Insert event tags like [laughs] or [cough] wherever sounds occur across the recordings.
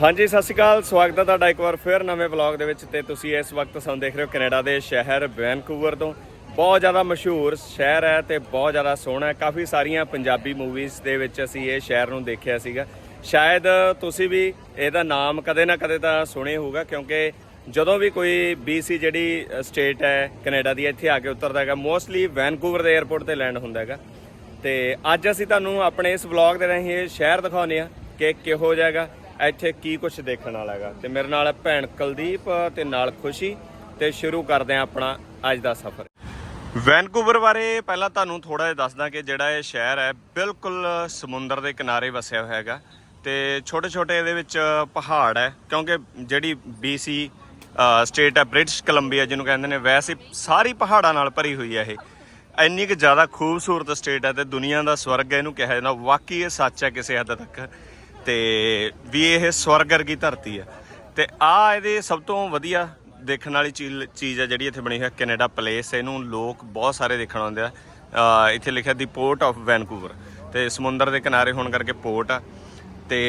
ਹਾਂਜੀ, ਸਤਿ ਸ਼੍ਰੀ ਅਕਾਲ। ਸਵਾਗਤ ਹੈ ਤੁਹਾਡਾ ਇੱਕ ਵਾਰ ਫਿਰ ਨਵੇਂ ਵਲੌਗ ਦੇ ਵਿੱਚ ਤੇ ਤੁਸੀਂ ਇਸ ਵਕਤ ਸਾਨੂੰ ਦੇਖ ਰਹੇ ਹੋ ਕੈਨੇਡਾ ਦੇ ਸ਼ਹਿਰ ਵੈਨਕੂਵਰ ਤੋਂ। ਬਹੁਤ ਜ਼ਿਆਦਾ ਮਸ਼ਹੂਰ ਸ਼ਹਿਰ ਹੈ ਤੇ ਬਹੁਤ ਜ਼ਿਆਦਾ ਸੋਹਣਾ ਹੈ। ਕਾਫੀ ਸਾਰੀਆਂ ਪੰਜਾਬੀ ਮੂਵੀਜ਼ ਦੇ ਵਿੱਚ ਅਸੀਂ ਇਹ ਸ਼ਹਿਰ ਨੂੰ ਦੇਖਿਆ ਸੀਗਾ। ਸ਼ਾਇਦ ਤੁਸੀਂ ਵੀ ਇਹਦਾ ਨਾਮ ਕਦੇ ਨਾ ਕਦੇ ਤਾਂ ਸੁਣੇ ਹੋਊਗਾ, ਕਿਉਂਕਿ ਜਦੋਂ ਵੀ ਕੋਈ BC ਜਿਹੜੀ ਸਟੇਟ ਹੈ ਕੈਨੇਡਾ ਦੀ, ਇੱਥੇ ਆ ਕੇ ਉਤਰਦਾ ਹੈਗਾ ਮੋਸਟਲੀ ਵੈਨਕੂਵਰ ਦੇ 에ਅਰਪੋਰਟ ਤੇ ਲੈਂਡ ਹੁੰਦਾ ਹੈਗਾ। ਤੇ ਅੱਜ ਅਸੀਂ ਤੁਹਾਨੂੰ ਆਪਣੇ ਇਸ ਵਲੌਗ ਦੇ ਰਾਹੀਂ ਇਹ ਸ਼ਹਿਰ ਦਿਖਾਉਂਦੇ ਆ ਕਿ ਕਿਹੋ ਜਾਏਗਾ ਇੱਥੇ ਕੀ ਕੁਝ ਦੇਖਣ ਵਾਲਾ ਹੈਗਾ? ਤੇ ਮੇਰੇ ਨਾਲ ਹੈ ਭੈਣ ਕੁਲਦੀਪ ਤੇ ਨਾਲ ਖੁਸ਼ੀ। ਤੇ ਸ਼ੁਰੂ ਕਰਦੇ ਆ ਆਪਣਾ ਅੱਜ ਦਾ ਸਫ਼ਰ। ਵੈਨਕੂਵਰ ਬਾਰੇ ਪਹਿਲਾਂ ਤੁਹਾਨੂੰ ਥੋੜਾ ਜਿਹਾ ਦੱਸਦਾ ਕਿ ਜਿਹੜਾ ਇਹ ਸ਼ਹਿਰ ਹੈ, ਬਿਲਕੁਲ ਸਮੁੰਦਰ ਦੇ ਕਿਨਾਰੇ ਵਸਿਆ ਹੋਇਆ ਹੈਗਾ। ਤੇ ਛੋਟੇ ਛੋਟੇ ਇਹਦੇ ਵਿੱਚ ਪਹਾੜ ਹੈ, ਕਿਉਂਕਿ ਜਿਹੜੀ BC ਸਟੇਟ ਹੈ ਬ੍ਰਿਟਿਸ਼ ਕੋਲੰਬੀਆ ਜਿਹਨੂੰ ਕਹਿੰਦੇ ਨੇ, ਵੈਸੇ ਸਾਰੀ ਪਹਾੜਾਂ ਨਾਲ ਭਰੀ ਹੋਈ ਹੈ ਇਹ। ਇੰਨੀ ਕਿ ਜ਼ਿਆਦਾ ਖੂਬਸੂਰਤ ਸਟੇਟ ਹੈ ਤੇ ਦੁਨੀਆ ਦਾ ਸਵਰਗ ਹੈ, ਇਹਨੂੰ ਕਿਹਾ ਜਾਂਦਾ। ਵਾਕਈ ਇਹ ਸੱਚ ਹੈ ਕਿਸੇ ਹੱਦ ਤੱਕ। ਤੇ ਵੀ ਇਹ ਸਵਰਗ ਵਰਗੀ ਧਰਤੀ ਹੈ ਤੇ ਆ ਇਹਦੇ ਸਭ ਤੋਂ ਵਧੀਆ ਦੇਖਣ ਵਾਲੀ ਚੀਜ਼ ਚੀਜ਼ ਹੈ ਜਿਹੜੀ ਇੱਥੇ ਬਣੀ ਹੋਈ ਹੈ ਕੈਨੇਡਾ ਪਲੇਸ। ਇਹਨੂੰ ਲੋਕ ਬਹੁਤ ਸਾਰੇ ਦੇਖਣ ਆਉਂਦੇ ਆ। ਇੱਥੇ ਲਿਖਿਆ ਦੀ ਪੋਰਟ ਆਫ ਵੈਨਕੂਵਰ। ਤੇ ਸਮੁੰਦਰ ਦੇ ਕਿਨਾਰੇ ਹੋਣ ਕਰਕੇ ਪੋਰਟ ਆ। ਤੇ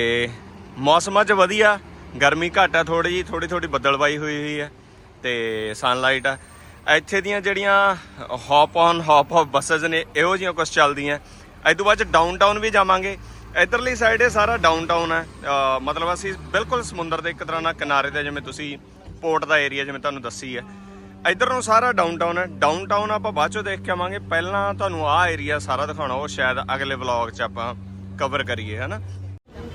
ਮੌਸਮਾਂ 'ਚ ਵਧੀਆ। ਗਰਮੀ ਘੱਟ ਆ ਥੋੜੀ ਜੀ ਥੋੜੀ ਥੋੜੀ ਬੱਦਲਵਾਈ ਹੋਈ ਹੋਈ ਹੈ ਤੇ ਸਨਲਾਈਟ ਆ। ਇੱਥੇ ਦੀਆਂ ਜਿਹੜੀਆਂ hop on hop off buses ਨੇ, ਇਹੋ ਜਿਹੀਆਂ ਕੁਝ ਚੱਲਦੀਆਂ। ਇਸ ਤੋਂ ਬਾਅਦ ਚ ਡਾਊਨਟਾਊਨ ਵੀ ਜਾਵਾਂਗੇ। ਇਧਰਲੀ ਸਾਈਡ ਇਹ ਸਾਰਾ ਡਾਊਨਟਾਊਨ ਹੈ। ਮਤਲਬ ਅਸੀਂ ਬਿਲਕੁਲ ਸਮੁੰਦਰ ਦੇ ਇੱਕ ਤਰ੍ਹਾਂ ਨਾਲ ਕਿਨਾਰੇ ਤੇ ਜਿਵੇਂ ਤੁਸੀਂ ਪੋਰਟ ਦਾ ਏਰੀਆ ਜਿਵੇਂ ਤੁਹਾਨੂੰ ਦੱਸੀ ਹੈ। ਇਧਰ ਨੂੰ ਸਾਰਾ ਡਾਊਨਟਾਊਨ ਹੈ। ਡਾਊਨਟਾਊਨ ਆਪਾਂ ਬਾਅਦ ਚੋਂ ਦੇਖ ਕੇ ਆਵਾਂਗੇ। ਪਹਿਲਾਂ ਤੁਹਾਨੂੰ ਆਹ ਏਰੀਆ ਸਾਰਾ ਦਿਖਾਉਣਾ, ਉਹ ਸ਼ਾਇਦ ਅਗਲੇ ਵਲੌਗ 'ਚ ਆਪਾਂ ਕਵਰ ਕਰੀਏ, ਹਨਾ?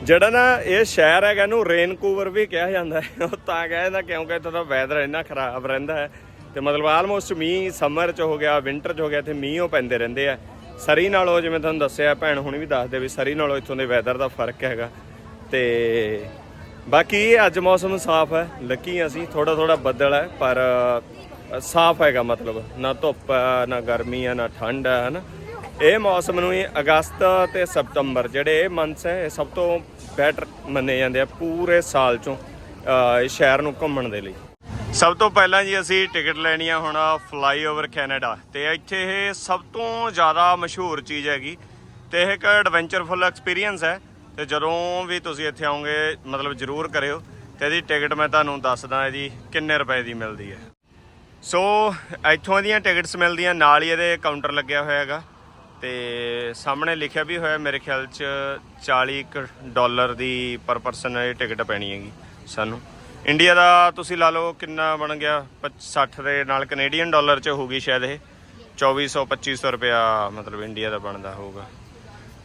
ਜਿਹੜਾ ਨਾ ਇਹ ਸ਼ਹਿਰ ਹੈਗਾ, ਇਹਨੂੰ ਰੇਨਕੂਵਰ ਵੀ ਕਿਹਾ ਜਾਂਦਾ ਹੈ। ਉਹ ਤਾਂ ਕਹਿੰਦਾ ਕਿਉਂਕਿ ਇੱਥੇ ਦਾ ਵੈਦਰ ਇੰਨਾ ਖਰਾਬ ਰਹਿੰਦਾ ਹੈ। ਤੇ ਮਤਲਬ ਆਲਮੋਸਟ ਮੀਂਹ ਸਮਰ 'ਚ ਹੋ ਗਿਆ ਵਿੰਟਰ 'ਚ ਹੋ ਗਿਆ, ਇੱਥੇ ਮੀਂਹ ਉਹ ਪੈਂਦੇ ਰਹਿੰਦੇ ਆ। ਸਰੀ ਨਾਲੋਂ ਜਿਵੇਂ ਤੁਹਾਨੂੰ ਦੱਸਿਆ, ਭੈਣ ਹੁਣ ਵੀ ਦੱਸਦੇ ਵੀ ਸਰੀ ਨਾਲੋਂ ਇੱਥੋਂ ਦੇ ਵੈਦਰ ਦਾ ਫ਼ਰਕ ਹੈਗਾ। ਤੇ ਬਾਕੀ ਅੱਜ ਮੌਸਮ ਸਾਫ਼ ਹੈ, ਲੱਕੀ ਅਸੀਂ ਥੋੜਾ ਥੋੜਾ ਬੱਦਲ ਹੈ, ਪਰ ਸਾਫ਼ ਹੈਗਾ ਮਤਲਬ। ਨਾ ਧੁੱਪ ਹੈ, ਨਾ ਗਰਮੀ ਹੈ, ਨਾ ਠੰਡ ਹੈ, ਹਨਾ। ਇਹ ਮੌਸਮ ਨੂੰ ਹੀ ਅਗਸਤ ਤੇ ਸਤੰਬਰ ਜਿਹੜੇ ਇਹ ਮੰਥਸ ਹੈ, ਇਹ ਸਭ ਤੋਂ ਬੈਟਰ ਮੰਨੇ ਜਾਂਦੇ ਆ ਪੂਰੇ ਸਾਲ ਚੋਂ ਸ਼ਹਿਰ ਨੂੰ ਘੁੰਮਣ ਦੇ ਲਈ। ਸਭ ਤੋਂ ਪਹਿਲਾਂ ਜੀ ਅਸੀਂ ਟਿਕਟ ਲੈਣੀ ਆ ਹੁਣ ਫਲਾਈਓਵਰ ਕੈਨੇਡਾ ਤੇ ਇੱਥੇ ਇਹ ਸਭ ਤੋਂ ਜ਼ਿਆਦਾ ਮਸ਼ਹੂਰ ਚੀਜ਼ ਹੈਗੀ ਤੇ ਇਹ ਇੱਕ ਐਡਵੈਂਚਰਫੁਲ ਐਕਸਪੀਰੀਅੰਸ ਹੈ ਤੇ ਜਦੋਂ ਵੀ ਤੁਸੀਂ ਇੱਥੇ ਆਓਗੇ ਮਤਲਬ ਜ਼ਰੂਰ ਕਰਿਓ ਤੇ ਇਹਦੀ ਟਿਕਟ ਮੈਂ ਤੁਹਾਨੂੰ ਦੱਸਦਾ ਇਹਦੀ ਕਿੰਨੇ ਰੁਪਏ ਦੀ ਮਿਲਦੀ ਹੈ। ਸੋ ਇੱਥੋਂ ਦੀਆਂ ਟਿਕਟਸ ਮਿਲਦੀਆਂ, ਨਾਲ ਹੀ ਇਹਦੇ ਕਾਊਂਟਰ ਲੱਗਿਆ ਹੋਇਆ ਹੈਗਾ ਤੇ ਸਾਹਮਣੇ ਲਿਖਿਆ ਵੀ ਹੋਇਆ ਮੇਰੇ ਖਿਆਲ ਚ 40 ਕੁ ਡਾਲਰ ਦੀ ਪਰ ਪਰਸਨ ਇਹ ਟਿਕਟ ਪੈਣੀ ਹੈਗੀ ਸਾਨੂੰ। ਇੰਡੀਆ ਦਾ ਤੁਸੀਂ ਲਾ ਲਓ ਕਿੰਨਾ ਬਣ ਗਿਆ? 60 ਦੇ ਨਾਲ ਕੈਨੇਡੀਅਨ ਡਾਲਰ ਚ ਹੋਊਗੀ ਸ਼ਾਇਦ ਇਹ। 2400 2500 ਰੁਪਿਆ ਮਤਲਬ ਇੰਡੀਆ ਦਾ ਬਣਦਾ ਹੋਊਗਾ।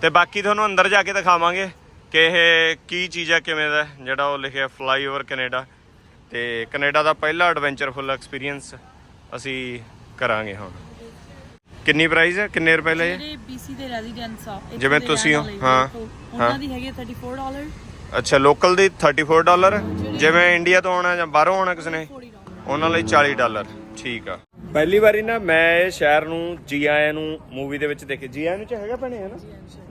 ਤੇ ਬਾਕੀ ਤੁਹਾਨੂੰ ਅੰਦਰ ਜਾ ਕੇ ਦਿਖਾਵਾਂਗੇ ਕਿ ਇਹ ਕੀ ਚੀਜ਼ ਹੈ ਕਿਵੇਂ ਦਾ ਜਿਹੜਾ ਉਹ ਲਿਖਿਆ ਫਲਾਈਓਵਰ ਕੈਨੇਡਾ ਤੇ ਕੈਨੇਡਾ ਦਾ ਪਹਿਲਾ ਐਡਵੈਂਚਰਫੁਲ ਐਕਸਪੀਰੀਅੰਸ ਅਸੀਂ ਕਰਾਂਗੇ ਹੁਣ। ਕਿੰਨੀ ਪ੍ਰਾਈਸ ਹੈ ਕਿੰਨੇ ਰੁਪਏ ਲਏ ਜਿਹੜੇ BC ਦੇ ਰੈਜ਼ੀਡੈਂਟਸ ਆ ਜਿਵੇਂ ਤੁਸੀਂ ਹਾਂ। ਉਹਨਾਂ ਦੀ ਹੈਗੀ 34 ਡਾਲਰ ਅੱਛਾ ਲੋਕਲ ਦੀ 34 ਡਾਲਰ ਜਿਵੇਂ ਇੰਡੀਆ ਤੋਂ ਆਉਣਾ ਜਾਂ ਬਾਹਰੋਂ ਆਉਣਾ ਕਿਸ ਨੇ? 40 ਡਾਲਰ ਉਹਨਾਂ ਲਈ 40 ਡਾਲਰ ਠੀਕ ਆ। ਪਹਿਲੀ ਵਾਰੀ ਨਾ ਮੈਂ ਇਹ ਸ਼ਹਿਰ ਨੂੰ ਜੀ ਆਇਆਂ ਨੂੰ ਮੂਵੀ ਦੇ ਵਿੱਚ ਦੇਖੇ। ਜੀ ਆਇਆਂ ਨੂੰ ਚ ਹੈਗਾ ਭੈਣੇ ਹੈ ਨਾ?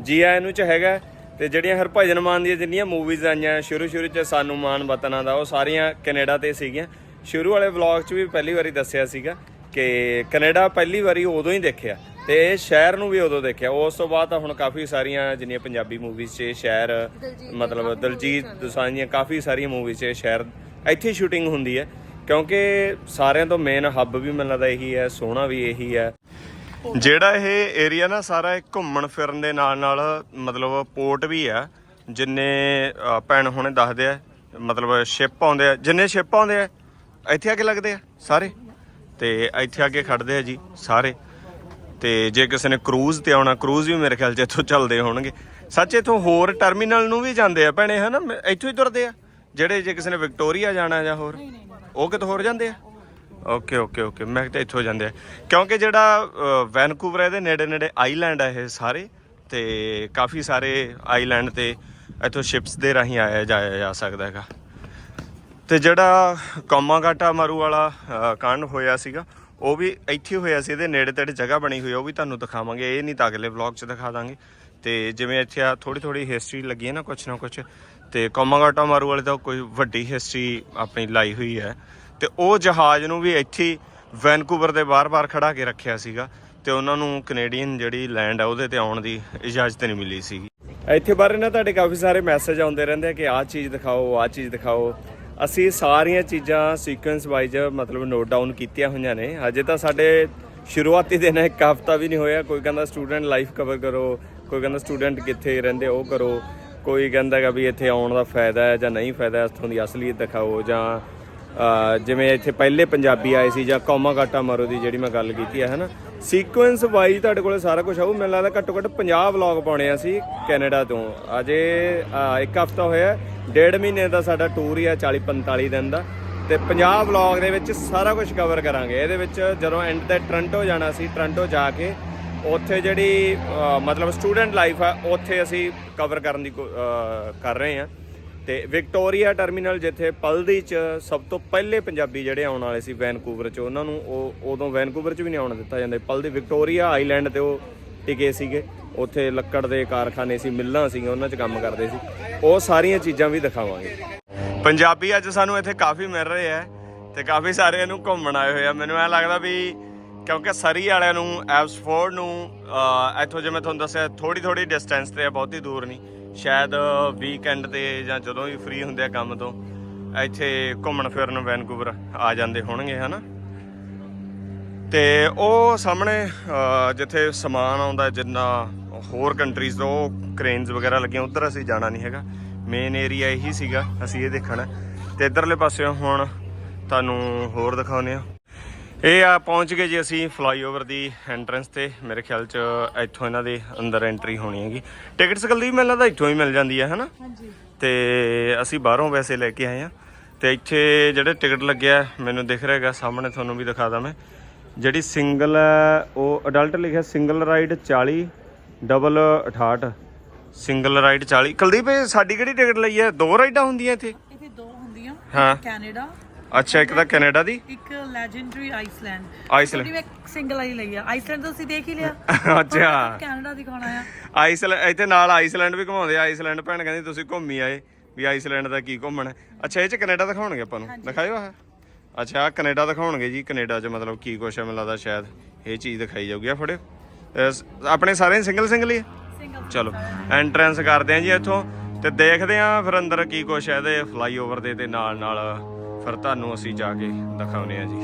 ਜੀ ਆਇਆਂ ਨੂੰ ਚ ਹੈਗਾ। ਤੇ ਜਿਹੜੀਆਂ ਹਰਭਜਨ ਮਾਨ ਦੀਆਂ ਜਿੰਨੀਆਂ ਮੂਵੀਜ਼ ਆਈਆਂ ਸ਼ੁਰੂ ਸ਼ੁਰੂ ਚ ਸਾਨੂੰ ਮਾਨ ਵਤਨਾਂ ਦਾ ਉਹ ਸਾਰੀਆਂ ਕੈਨੇਡਾ ਤੇ ਸੀਗੀਆਂ। ਸ਼ੁਰੂ ਵਾਲੇ ਵਲੌਗ 'ਚ ਵੀ ਪਹਿਲੀ ਵਾਰੀ ਦੱਸਿਆ ਸੀਗਾ ਕਿ ਕੈਨੇਡਾ ਪਹਿਲੀ ਵਾਰੀ ਉਦੋਂ ਹੀ ਦੇਖਿਆ। ਤੇ ਸ਼ਹਿਰ ਨੂੰ ਵੀ ਉਦੋਂ ਦੇਖਿਆ। ਉਸ ਤੋਂ ਬਾਅਦ ਤਾਂ ਹੁਣ ਕਾਫੀ ਸਾਰੀਆਂ ਜਿੰਨੀਆਂ ਪੰਜਾਬੀ ਮੂਵੀਜ਼ 'ਚ ਸ਼ਹਿਰ ਮਤਲਬ ਦਲਜੀਤ ਦੋਸਾਂਝ ਦੀਆਂ ਕਾਫੀ ਸਾਰੀਆਂ ਮੂਵੀਜ਼ 'ਚ ਸ਼ਹਿਰ ਇੱਥੇ ਸ਼ੂਟਿੰਗ ਹੁੰਦੀ ਹੈ। ਕਿਉਂਕਿ ਸਾਰਿਆਂ ਤੋਂ ਮੇਨ ਹੱਬ ਵੀ ਮੈਨੂੰ ਲੱਗਦਾ ਇਹੀ ਹੈ ਸੋਹਣਾ ਵੀ ਇਹੀ ਹੈ। ਜਿਹੜਾ ਇਹ ਏਰੀਆ ਨਾ ਸਾਰਾ ਇਹ ਘੁੰਮਣ ਫਿਰਨ ਦੇ ਨਾਲ ਨਾਲ ਮਤਲਬ ਪੋਰਟ ਵੀ ਆ ਜਿੰਨੇ ਭੈਣ ਹੁਣੇ ਦੱਸਦੇ ਆ ਮਤਲਬ ਸ਼ਿਪ ਆਉਂਦੇ ਆ। ਜਿੰਨੇ ਸ਼ਿਪ ਆਉਂਦੇ ਆ ਇੱਥੇ ਆ ਕੇ ਲੱਗਦੇ ਆ ਸਾਰੇ। ਤੇ ਇੱਥੇ ਆ ਕੇ ਖੜਦੇ ਆ ਜੀ ਸਾਰੇ। ਤੇ ਜੇ ਕਿਸੇ ਨੇ ਕਰੂਜ਼ ਤੇ ਆਉਣਾ ਕਰੂਜ਼ ਵੀ ਮੇਰੇ ਖਿਆਲ 'ਚ ਇੱਥੋਂ ਚੱਲਦੇ ਹੋਣਗੇ। ਸੱਚ ਇੱਥੋਂ ਹੋਰ ਟਰਮੀਨਲ ਨੂੰ ਵੀ ਜਾਂਦੇ ਆ ਭੈਣੇ ਹਨਾ? ਮ- ਇੱਥੋਂ ਹੀ ਤੁਰਦੇ ਆ। ਜਿਹੜੇ ਜੇ ਕਿਸੇ ਨੇ ਵਿਕਟੋਰੀਆ ਜਾਣਾ ਜਾਂ ਹੋਰ ਉਹ ਕਿਤੇ ਹੋਰ ਜਾਂਦੇ ਆ? ਓਕੇ ਓਕੇ ਓਕੇ ਮੈਂ ਤਾਂ ਇੱਥੋਂ ਜਾਂਦੇ ਆ। ਕਿਉਂਕਿ ਜਿਹੜਾ ਅ, ਵੈਨਕੂਵਰ ਇਹਦੇ ਨੇੜੇ ਨੇੜੇ ਆਈਲੈਂਡ ਆ ਇਹ ਸਾਰੇ ਤੇ ਕਾਫੀ ਸਾਰੇ ਆਈਲੈਂਡ ਤੇ ਇੱਥੋਂ ਸ਼ਿਪਸ ਦੇ ਰਾਹੀਂ ਆਇਆ ਜਾਇਆ ਜਾ ਸਕਦਾ ਹੈਗਾ। ਤੇ ਜਿਹੜਾ ਕੌਮਾਗਾਟਾ ਮਾਰੂ ਵਾਲਾ ਅ, ਕਾਂਡ ਹੋਇਆ ਸੀਗਾ ਉਹ ਵੀ ਇੱਥੇ ਹੋਇਆ ਸੀ, ਇਹਦੇ ਨੇੜੇ ਤੇੜੇ ਜਗ੍ਹਾ ਬਣੀ ਹੋਈ ਆ, ਉਹ ਵੀ ਤੁਹਾਨੂੰ ਦਿਖਾਵਾਂਗੇ। ਇਹ ਨਹੀਂ ਤਾਂ ਅਗਲੇ ਵਲੌਗ 'ਚ ਦਿਖਾ ਦਾਂਗੇ। ਤੇ ਜਿਵੇਂ ਇੱਥੇ ਆ ਥੋੜੀ ਥੋੜੀ ਹਿਸਟਰੀ ਲੱਗੀ ਹੈ ਨਾ, ਕੁਛ ਨਾ ਕੁਛ। ਤੇ ਕੋਮਾਗਾਟਾ ਮਾਰੂ ਵਾਲੇ ਦਾ ਕੋਈ ਵੱਡੀ ਹਿਸਟਰੀ ਆਪਣੀ ਲਾਈ ਹੋਈ ਹੈ। ਤੇ ਉਹ ਜਹਾਜ਼ ਨੂੰ ਵੀ ਇੱਥੇ ਵੈਨਕੂਵਰ ਦੇ ਬਾਹਰ-ਬਾਹਰ ਖੜਾ ਕੇ ਰੱਖਿਆ ਸੀਗਾ। ਤੇ ਉਹਨਾਂ ਨੂੰ ਕੈਨੇਡੀਅਨ ਜਿਹੜੀ ਲੈਂਡ ਆ, ਉਹਦੇ ਤੇ ਆਉਣ ਦੀ ਇਜਾਜ਼ਤ ਨਹੀਂ ਮਿਲੀ ਸੀਗੀ। ਇੱਥੇ ਬਾਰੇ ਨਾ ਤੁਹਾਡੇ ਕਾਫੀ ਸਾਰੇ ਮੈਸੇਜ ਆਉਂਦੇ ਰਹਿੰਦੇ ਆ ਕਿ ਆਹ ਚੀਜ਼ ਦਿਖਾਓ, ਆਹ ਚੀਜ਼ ਦਿਖਾਓ। ਅਸੀਂ ਸਾਰੀਆਂ ਚੀਜ਼ਾਂ ਸੀਕੁਐਂਸ ਵਾਈਜ਼ ਮਤਲਬ ਨੋਟ ਡਾਊਨ ਕੀਤੀਆਂ ਹੋਈਆਂ ਨੇ। ਅਜੇ ਤਾਂ ਸਾਡੇ ਸ਼ੁਰੂਆਤੀ ਦਿਨ ਹੈ, ਇੱਕ ਹਫਤਾ ਵੀ ਨਹੀਂ ਹੋਇਆ। ਕੋਈ ਕਹਿੰਦਾ ਸਟੂਡੈਂਟ ਲਾਈਫ ਕਵਰ ਕਰੋ ਕੋਈ ਕਹਿੰਦਾ ਸਟੂਡੈਂਟ ਕਿੱਥੇ ਰਹਿੰਦੇ ਉਹ ਕਰੋ। ਕੋਈ ਕਹਿੰਦਾ ਹੈਗਾ ਵੀ ਇੱਥੇ ਆਉਣ ਦਾ ਫਾਇਦਾ ਹੈ ਜਾਂ ਨਹੀਂ ਫਾਇਦਾ ਇੱਥੋਂ ਦੀ ਅਸਲੀਅਤ ਦਿਖਾਓ ਜਾਂ ਜਿਵੇਂ ਇੱਥੇ ਪਹਿਲੇ ਪੰਜਾਬੀ ਆਏ ਸੀ ਜਾਂ ਕੌਮਾ ਕਾਟਾ ਮਾਰੋ ਦੀ ਜਿਹੜੀ ਮੈਂ ਗੱਲ ਕੀਤੀ ਹੈ ਹਨਾ ਸੀਕੁਐਂਸ ਵਾਈਜ਼ ਤੁਹਾਡੇ ਕੋਲੇ ਸਾਰਾ ਕੁਝ ਆਊ। ਮੈਨੂੰ ਲੱਗਦਾ ਘੱਟੋ ਘੱਟ 50 ਵਲੌਗ ਪਾਉਣੇ ਆ ਸੀ ਕੈਨੇਡਾ ਤੋਂ। ਅਜੇ ਇੱਕ ਹਫਤਾ ਹੋਇਆ, ਡੇਢ ਮਹੀਨੇ ਦਾ ਸਾਡਾ ਟੂਰ ਹੀ ਆ 40 45 ਦਿਨ ਦਾ। ਤੇ 50 ਵਲੌਗ ਦੇ ਵਿੱਚ ਸਾਰਾ ਕੁਝ ਕਵਰ ਕਰਾਂਗੇ। ਇਹਦੇ ਵਿੱਚ ਜਦੋਂ ਐਂਡ ਤੇ ਟ੍ਰਾਂਟੋ ਜਾਣਾ ਸੀ ਟ੍ਰਾਂਟੋ ਜਾ ਕੇ ਉੱਥੇ ਜਿਹੜੀ ਮਤਲਬ ਸਟੂਡੈਂਟ ਲਾਈਫ ਆ, ਉੱਥੇ ਅਸੀਂ ਕਵਰ ਕਰਨ ਦੀ ਕੋ- ਕਰ ਰਹੇ ਹਾਂ ਤੇ ਵਿਕਟੋਰੀਆ ਟਰਮੀਨਲ, ਜਿੱਥੇ ਪਲਦੀ ਚ ਸਭ ਤੋਂ ਪਹਿਲੇ ਪੰਜਾਬੀ ਜਿਹੜੇ ਆਉਣ ਵਾਲੇ ਸੀ ਵੈਨਕੂਵਰ ਚ, ਉਹਨਾਂ ਨੂੰ ਉਹ ਉਦੋਂ ਵੈਨਕੂਵਰ ਚ ਵੀ ਨਹੀਂ ਆਉਣ ਦਿੱਤਾ ਜਾਂਦਾ ਪਲਦੀ, ਵਿਕਟੋਰੀਆ ਆਈਲੈਂਡ ਤੇ ਉਹ ਟਿਕੇ ਸੀਗੇ। ਉੱਥੇ ਲੱਕੜ ਦੇ ਕਾਰਖਾਨੇ ਸੀ, ਮਿੱਲਾਂ ਸੀਗੀਆਂ, ਉਹਨਾਂ 'ਚ ਕੰਮ ਕਰਦੇ ਸੀ। ਉਹ ਸਾਰੀਆਂ ਚੀਜ਼ਾਂ ਵੀ ਦਿਖਾਵਾਂਗੇ। ਪੰਜਾਬੀ ਅੱਜ ਸਾਨੂੰ ਇੱਥੇ ਕਾਫੀ ਮਿਲ ਰਹੇ ਆ ਤੇ ਕਾਫੀ ਸਾਰੇ ਇਹਨੂੰ ਘੁੰਮਣ ਆਏ ਹੋਏ ਆ। ਮੈਨੂੰ ਐ ਲੱਗਦਾ ਵੀ ਕਿਉਂਕਿ ਸਰੀ ਵਾਲਿਆਂ ਨੂੰ ਐਬਸਫੋਰਡ ਨੂੰ ਇੱਥੋਂ ਜਿਵੇਂ ਤੁਹਾਨੂੰ ਦੱਸਿਆ ਥੋੜੀ ਥੋੜੀ ਡਿਸਟੈਂਸ ਤੇ ਆ, ਬਹੁਤੀ ਦੂਰ ਨਹੀਂ। ਸ਼ਾਇਦ ਵੀਕਐਂਡ ਤੇ ਜਾਂ ਜਦੋਂ ਵੀ ਫ੍ਰੀ ਹੁੰਦੇ ਆ ਕੰਮ ਤੋਂ, ਇੱਥੇ ਘੁੰਮਣ ਫਿਰਨ ਵੈਨਕੂਵਰ ਆ ਜਾਂਦੇ ਹੋਣਗੇ, ਹਨਾ? ਤੇ ਉਹ ਸਾਹਮਣੇ ਜਿੱਥੇ ਸਮਾਨ ਆਉਂਦਾ, ਜਿੰਨਾ ਹੋਰ ਕੰਟਰੀਜ਼ ਤੋਂ, ਉਹ ਕ੍ਰੇਨਸ ਵਗੈਰਾ ਲੱਗੀਆਂ, ਉਧਰ ਅਸੀਂ ਜਾਣਾ ਨਹੀਂ ਹੈਗਾ। ਮੇਨ ਏਰੀਆ ਇਹੀ ਸੀਗਾ, ਅਸੀਂ ਇਹ ਦੇਖਣਾ। ਤੇ ਇਧਰਲੇ ਪਾਸਿਓਂ ਹੁਣ ਤੁਹਾਨੂੰ ਹੋਰ ਦਿਖਾਉਂਦੇ ਆ ਇਹ ਆ ਪਹੁੰਚ ਗਏ ਜੀ ਅਸੀਂ ਫਲਾਈਓਵਰ ਦੀ ਐਂਟਰੈਂਸ ਤੇ। ਮੇਰੇ ਖਿਆਲ ਚ ਇੱਥੋਂ ਇਹਨਾਂ ਦੇ ਅੰਦਰ ਐਂਟਰੀ ਹੋਣੀ ਹੈਗੀ। ਟਿਕਟਸ ਕੱਲੀ ਮੈਨੂੰ ਲੱਗਦਾ ਇੱਥੋਂ ਹੀ ਮਿਲ ਜਾਂਦੀ ਹੈ ਹਨਾ? ਹਾਂਜੀ। ਤੇ ਅਸੀਂ ਬਾਹਰੋਂ ਵੈਸੇ ਲੈ ਕੇ ਆਏ ਆ। ਤੇ ਇੱਥੇ ਜਿਹੜੇ ਟਿਕਟ ਲੱਗਿਆ ਮੈਨੂੰ ਦਿਖ ਰਿਹਾ ਹੈਗਾ ਸਾਹਮਣੇ ਤੁਹਾਨੂੰ ਵੀ ਦਿਖਾ ਦਾਂ ਮੈਂ। ਜਿਹੜੀ ਸਿੰਗਲ ਉਹ ਅਡਲਟ ਲਿਖਿਆ single ride 40 double 68 single ride 40 Kuldeep ਸਾਡੀ ਕਿਹੜੀ ਟਿਕਟ ਲਈ ਹੈ ਦੋ ਰਾਈਡਾਂ ਹੁੰਦੀਆਂ ਇੱਥੇ? ਇੱਥੇ ਦੋ ਹੁੰਦੀਆਂ। ਹਾਂ। ਕੈਨੇਡਾ ਅੱਛਾ ਇੱਕ ਤਾਂ ਕੈਨੇਡਾ ਦੀ? ਇੱਕ ਲੈਜੈਂਡਰੀ ਆਈਸਲੈਂਡ ਆਈਸਲੈਂਡ ਮੈਂ ਸਿੰਗਲ ਵਾਲੀ ਲਈ ਆ। ਆਈਸਲੈਂਡ ਤਾਂ ਤੁਸੀਂ ਦੇਖ ਹੀ ਲਿਆ। [laughs] ਅੱਛਾ। ਕੈਨੇਡਾ ਦਿਖਾਉਣਾ ਆ ਆਈਸਲੈਂਡ ਇੱਥੇ ਨਾਲ ਆਈਸਲੈਂਡ ਵੀ ਘੁਮਾਉਂਦੇ ਆ। ਆਈਸਲੈਂਡ ਭੈਣ ਕਹਿੰਦੀ ਤੁਸੀਂ ਘੁੰਮੀ ਆਏ ਵੀ ਆਈਸਲੈਂਡ ਦਾ ਕੀ ਘੁੰਮਣਾ। ਅੱਛਾ ਇਹ ਚ ਕੈਨੇਡਾ ਦਿਖਾਉਣਗੇ ਆਪਾਂ ਨੂੰ? ਦਿਖਾਇਓ ਆਹ। ਅੱਛਾ ਆਹ ਕੈਨੇਡਾ ਦਿਖਾਉਣਗੇ ਜੀ। ਕੈਨੇਡਾ ਚ ਮਤਲਬ ਕੀ ਕੁਛ ਹੈ ਮੈਨੂੰ ਲੱਗਦਾ ਸ਼ਾਇਦ ਇਹ ਚੀਜ਼ ਦਿਖਾਈ ਜਾਊਗੀ। ਆ ਫੜਿਓ। ਆਪਣੇ ਸਾਰੇ ਸਿੰਗਲ ਸਿੰਗਲ ਹੀ ਆ? ਚਲੋ। ਐਂਟਰੈਂਸ ਕਰਦੇ ਆ ਜੀ ਇੱਥੋਂ ਤੇ ਦੇਖਦੇ ਆ ਫਿਰ ਅੰਦਰ ਕੀ ਕੁਛ ਹੈ ਇਹਦੇ ਫਲਾਈਓਵਰ ਦੇ ਤੇ ਨਾਲ ਨਾਲ ਫਿਰ ਤੁਹਾਨੂੰ ਅਸੀਂ ਜਾ ਕੇ ਦਿਖਾਉਨੇ ਆ ਜੀ।